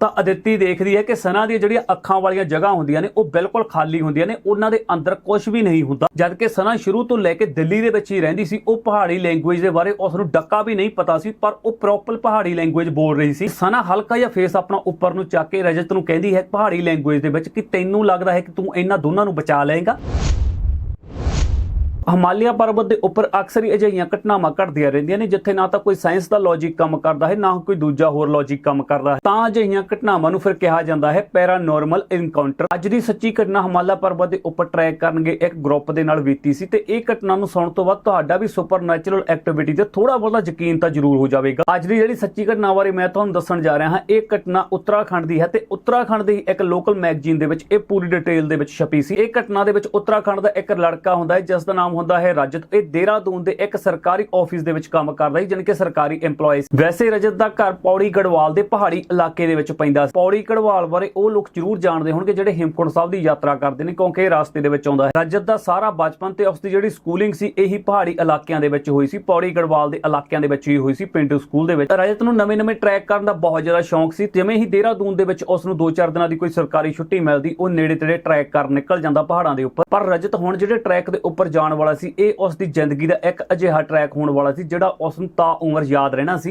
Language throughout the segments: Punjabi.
ਤਾਂ ਅਦਿੱਤੀ ਦੇਖਦੀ ਹੈ ਕਿ ਸਨਾ ਦੀਆਂ ਜਿਹੜੀਆਂ ਅੱਖਾਂ ਵਾਲੀਆਂ ਜਗ੍ਹਾ ਹੁੰਦੀਆਂ ਨੇ, ਉਹ ਬਿਲਕੁਲ ਖਾਲੀ ਹੁੰਦੀਆਂ ਨੇ। ਉਹਨਾਂ ਦੇ ਅੰਦਰ ਕੁਝ ਵੀ ਨਹੀਂ ਹੁੰਦਾ। ਜਦ ਕਿ ਸਨਾ ਸ਼ੁਰੂ ਤੋਂ ਲੈ ਕੇ ਦਿੱਲੀ ਦੇ ਵਿੱਚ ਹੀ ਰਹਿੰਦੀ ਸੀ, ਉਹ ਪਹਾੜੀ ਲੈਂਗੁਏਜ ਦੇ ਬਾਰੇ ਉਸ ਨੂੰ ਡੱਕਾ ਵੀ ਨਹੀਂ ਪਤਾ ਸੀ, ਪਰ ਉਹ ਪ੍ਰੋਪਰ ਪਹਾੜੀ ਲੈਂਗੁਏਜ ਬੋਲ ਰਹੀ ਸੀ। ਸਨਾ ਹਲਕਾ ਜਿਹਾ ਫੇਸ ਆਪਣਾ ਉੱਪਰ ਨੂੰ ਚੱਕ ਕੇ ਰਜਤ ਨੂੰ ਕਹਿੰਦੀ ਹੈ ਪਹਾੜੀ ਲੈਂਗੁਏਜ ਦੇ ਵਿੱਚ ਕਿ ਤੈਨੂੰ ਲੱਗਦਾ ਹੈ ਕਿ ਤੂੰ ਇਹਨਾਂ ਦੋਨਾਂ ਨੂੰ ਬਚਾ ਲਏਗਾ। ਹਿਮਾਲਿਆ ਪਰਬਤ ਦੇ ਉੱਪਰ ਅਕਸਰ ਹੀ ਅਜਿਹੀਆਂ ਘਟਨਾਵਾਂ ਘਟਦੀਆਂ ਰਹਿੰਦੀਆਂ ਨੇ, ਜਿੱਥੇ ਨਾ ਤਾਂ ਕੋਈ ਸਾਇੰਸ ਦਾ ਲੌਜੀਕ ਕੰਮ ਕਰਦਾ ਹੈ, ਨਾ ਕੋਈ ਦੂਜਾ ਹੋਰ ਲੌਜੀਕ ਕੰਮ ਕਰਦਾ ਹੈ। ਤਾਂ ਅਜਿਹੀਆਂ ਘਟਨਾਵਾਂ ਨੂੰ ਫਿਰ ਕਿਹਾ ਜਾਂਦਾ ਹੈ ਪੈਰਾਨੋਰਮਲ ਇਨਕਾਊਂਟਰ ਅੱਜ ਦੀ ਸੱਚੀ ਘਟਨਾ ਹਿਮਾਲਿਆ ਪਰਬਤ ਦੇ ਉੱਪਰ ਟਰੈਕ ਕਰਨਗੇ ਇੱਕ ਗਰੁੱਪ ਦੇ ਨਾਲ ਬੀਤੀ ਸੀ ਤੇ ਇਹ ਘਟਨਾ ਨੂੰ ਸੁਣਨ ਤੋਂ ਬਾਅਦ ਤੁਹਾਡਾ ਵੀ ਸੁਪਰਨੈਚੁਰਲ ਐਕਟੀਵਿਟੀ ਤੇ ਥੋੜਾ ਬਹੁਤਾ ਯਕੀਨ ਤਾਂ ਜ਼ਰੂਰ ਹੋ ਜਾਵੇਗਾ। ਅੱਜ ਦੀ ਜਿਹੜੀ ਸੱਚੀ ਘਟਨਾ ਬਾਰੇ ਮੈਂ ਤੁਹਾਨੂੰ ਦੱਸਣ ਜਾ ਰਿਹਾ ਹਾਂ, ਇਹ ਘਟਨਾ ਉੱਤਰਾਖੰਡ ਦੀ ਹੈ ਤੇ ਉੱਤਰਾਖੰਡ ਦੀ ਇੱਕ ਲੋਕਲ ਮੈਗਜ਼ੀਨ ਦੇ ਵਿੱਚ ਇਹ ਪੂਰੀ ਡਿਟੇਲ ਦੇ ਵਿੱਚ ਛਪੀ ਸੀ। ਇਹ ਘਟਨਾ ਦੇ ਵਿੱਚ ਉੱਤਰਾਖੰਡ ਦਾ ਇੱਕ ਲੜਕਾ ਹੁੰਦਾ ਹੈ ਜਿਸ ਦਾ ਨਾਮ ਹੁੰਦਾ ਹੈ। ਰਜਤ ਇਹ ਦੇਹਰਾਦੂਨ ਦੇ ਇੱਕ ਸਰਕਾਰੀ ਆਫਿਸ ਦੇ ਵਿੱਚ ਕੰਮ ਕਰਦਾ ਸੀ, ਜਾਣੀ ਕਿ ਸਰਕਾਰੀ EMPLOYEE ਵੈਸੇ ਰਜਤ ਦਾ ਘਰ ਪੌੜੀ ਗੜਵਾਲ ਦੇ ਪਹਾੜੀ ਇਲਾਕੇ ਦੇ ਵਿੱਚ ਪੈਂਦਾ ਸੀ। ਪੌੜੀ ਗੜਵਾਲ ਬਾਰੇ ਉਹ ਲੋਕ ਜ਼ਰੂਰ ਜਾਣਦੇ ਹੋਣਗੇ, ਜਿਹੜੇ ਹਿਮਕੁੰਡ ਸਾਹਿਬ ਦੀ ਯਾਤਰਾ ਕਰਦੇ ਨੇ, ਕਿਉਂਕਿ ਇਹ ਰਸਤੇ ਦੇ ਵਿੱਚ ਆਉਂਦਾ ਹੈ। ਰਜਤ ਦਾ ਸਾਰਾ ਬਚਪਨ ਤੇ ਉਸ ਦੀ ਜਿਹੜੀ ਸਕੂਲਿੰਗ ਸੀ, ਇਹੀ ਪਹਾੜੀ ਇਲਾਕਿਆਂ ਦੇ ਵਿੱਚ ਹੋਈ ਸੀ। ਪੌੜੀ ਗੜਵਾਲ ਦੇ ਇਲਾਕਿਆਂ ਦੇ ਵਿੱਚ ਹੀ ਹੋਈ ਸੀ, ਪਿੰਡੂ ਸਕੂਲ ਦੇ ਵਿੱਚ। ਰਜਤ ਨੂੰ ਨਵੇਂ-ਨਵੇਂ ਟਰੈਕ ਕਰਨ ਦਾ ਬਹੁਤ ਜ਼ਿਆਦਾ ਸ਼ੌਂਕ ਸੀ। ਜਿਵੇਂ ਹੀ ਦੇਹਰਾਦੂਨ ਦੇ ਵਿੱਚ ਉਸ ਨੂੰ 2-4 ਦਿਨਾਂ ਦੀ ਕੋਈ ਸਰਕਾਰੀ ਛੁੱਟੀ ਮਿਲਦੀ, ਉਹ ਨੇੜੇ-ਤੇੜੇ ਟਰੈਕ ਕਰਨ ਨਿਕਲ ਜਾਂਦਾ ਪਹਾੜਾਂ ਦੇ ਉੱਪਰ। ਪਰ ਰਜਤ ਹੁਣ ਜਿਹੜੇ ਟਰੈਕ ਦੇ ਉੱਪਰ ਜਾਣ ਵਾਲਾ ਸੀ। ਇਹ ਉਸ ਦੀ ਜ਼ਿੰਦਗੀ ਦਾ ਇੱਕ ਅਜਿਹਾ ਟਰੈਕ ਹੋਣ ਵਾਲਾ ਸੀ, ਜਿਹੜਾ ਉਸ ਨੂੰ ਤਾਂ ਉਮਰ ਯਾਦ ਰਹਿਣਾ ਸੀ।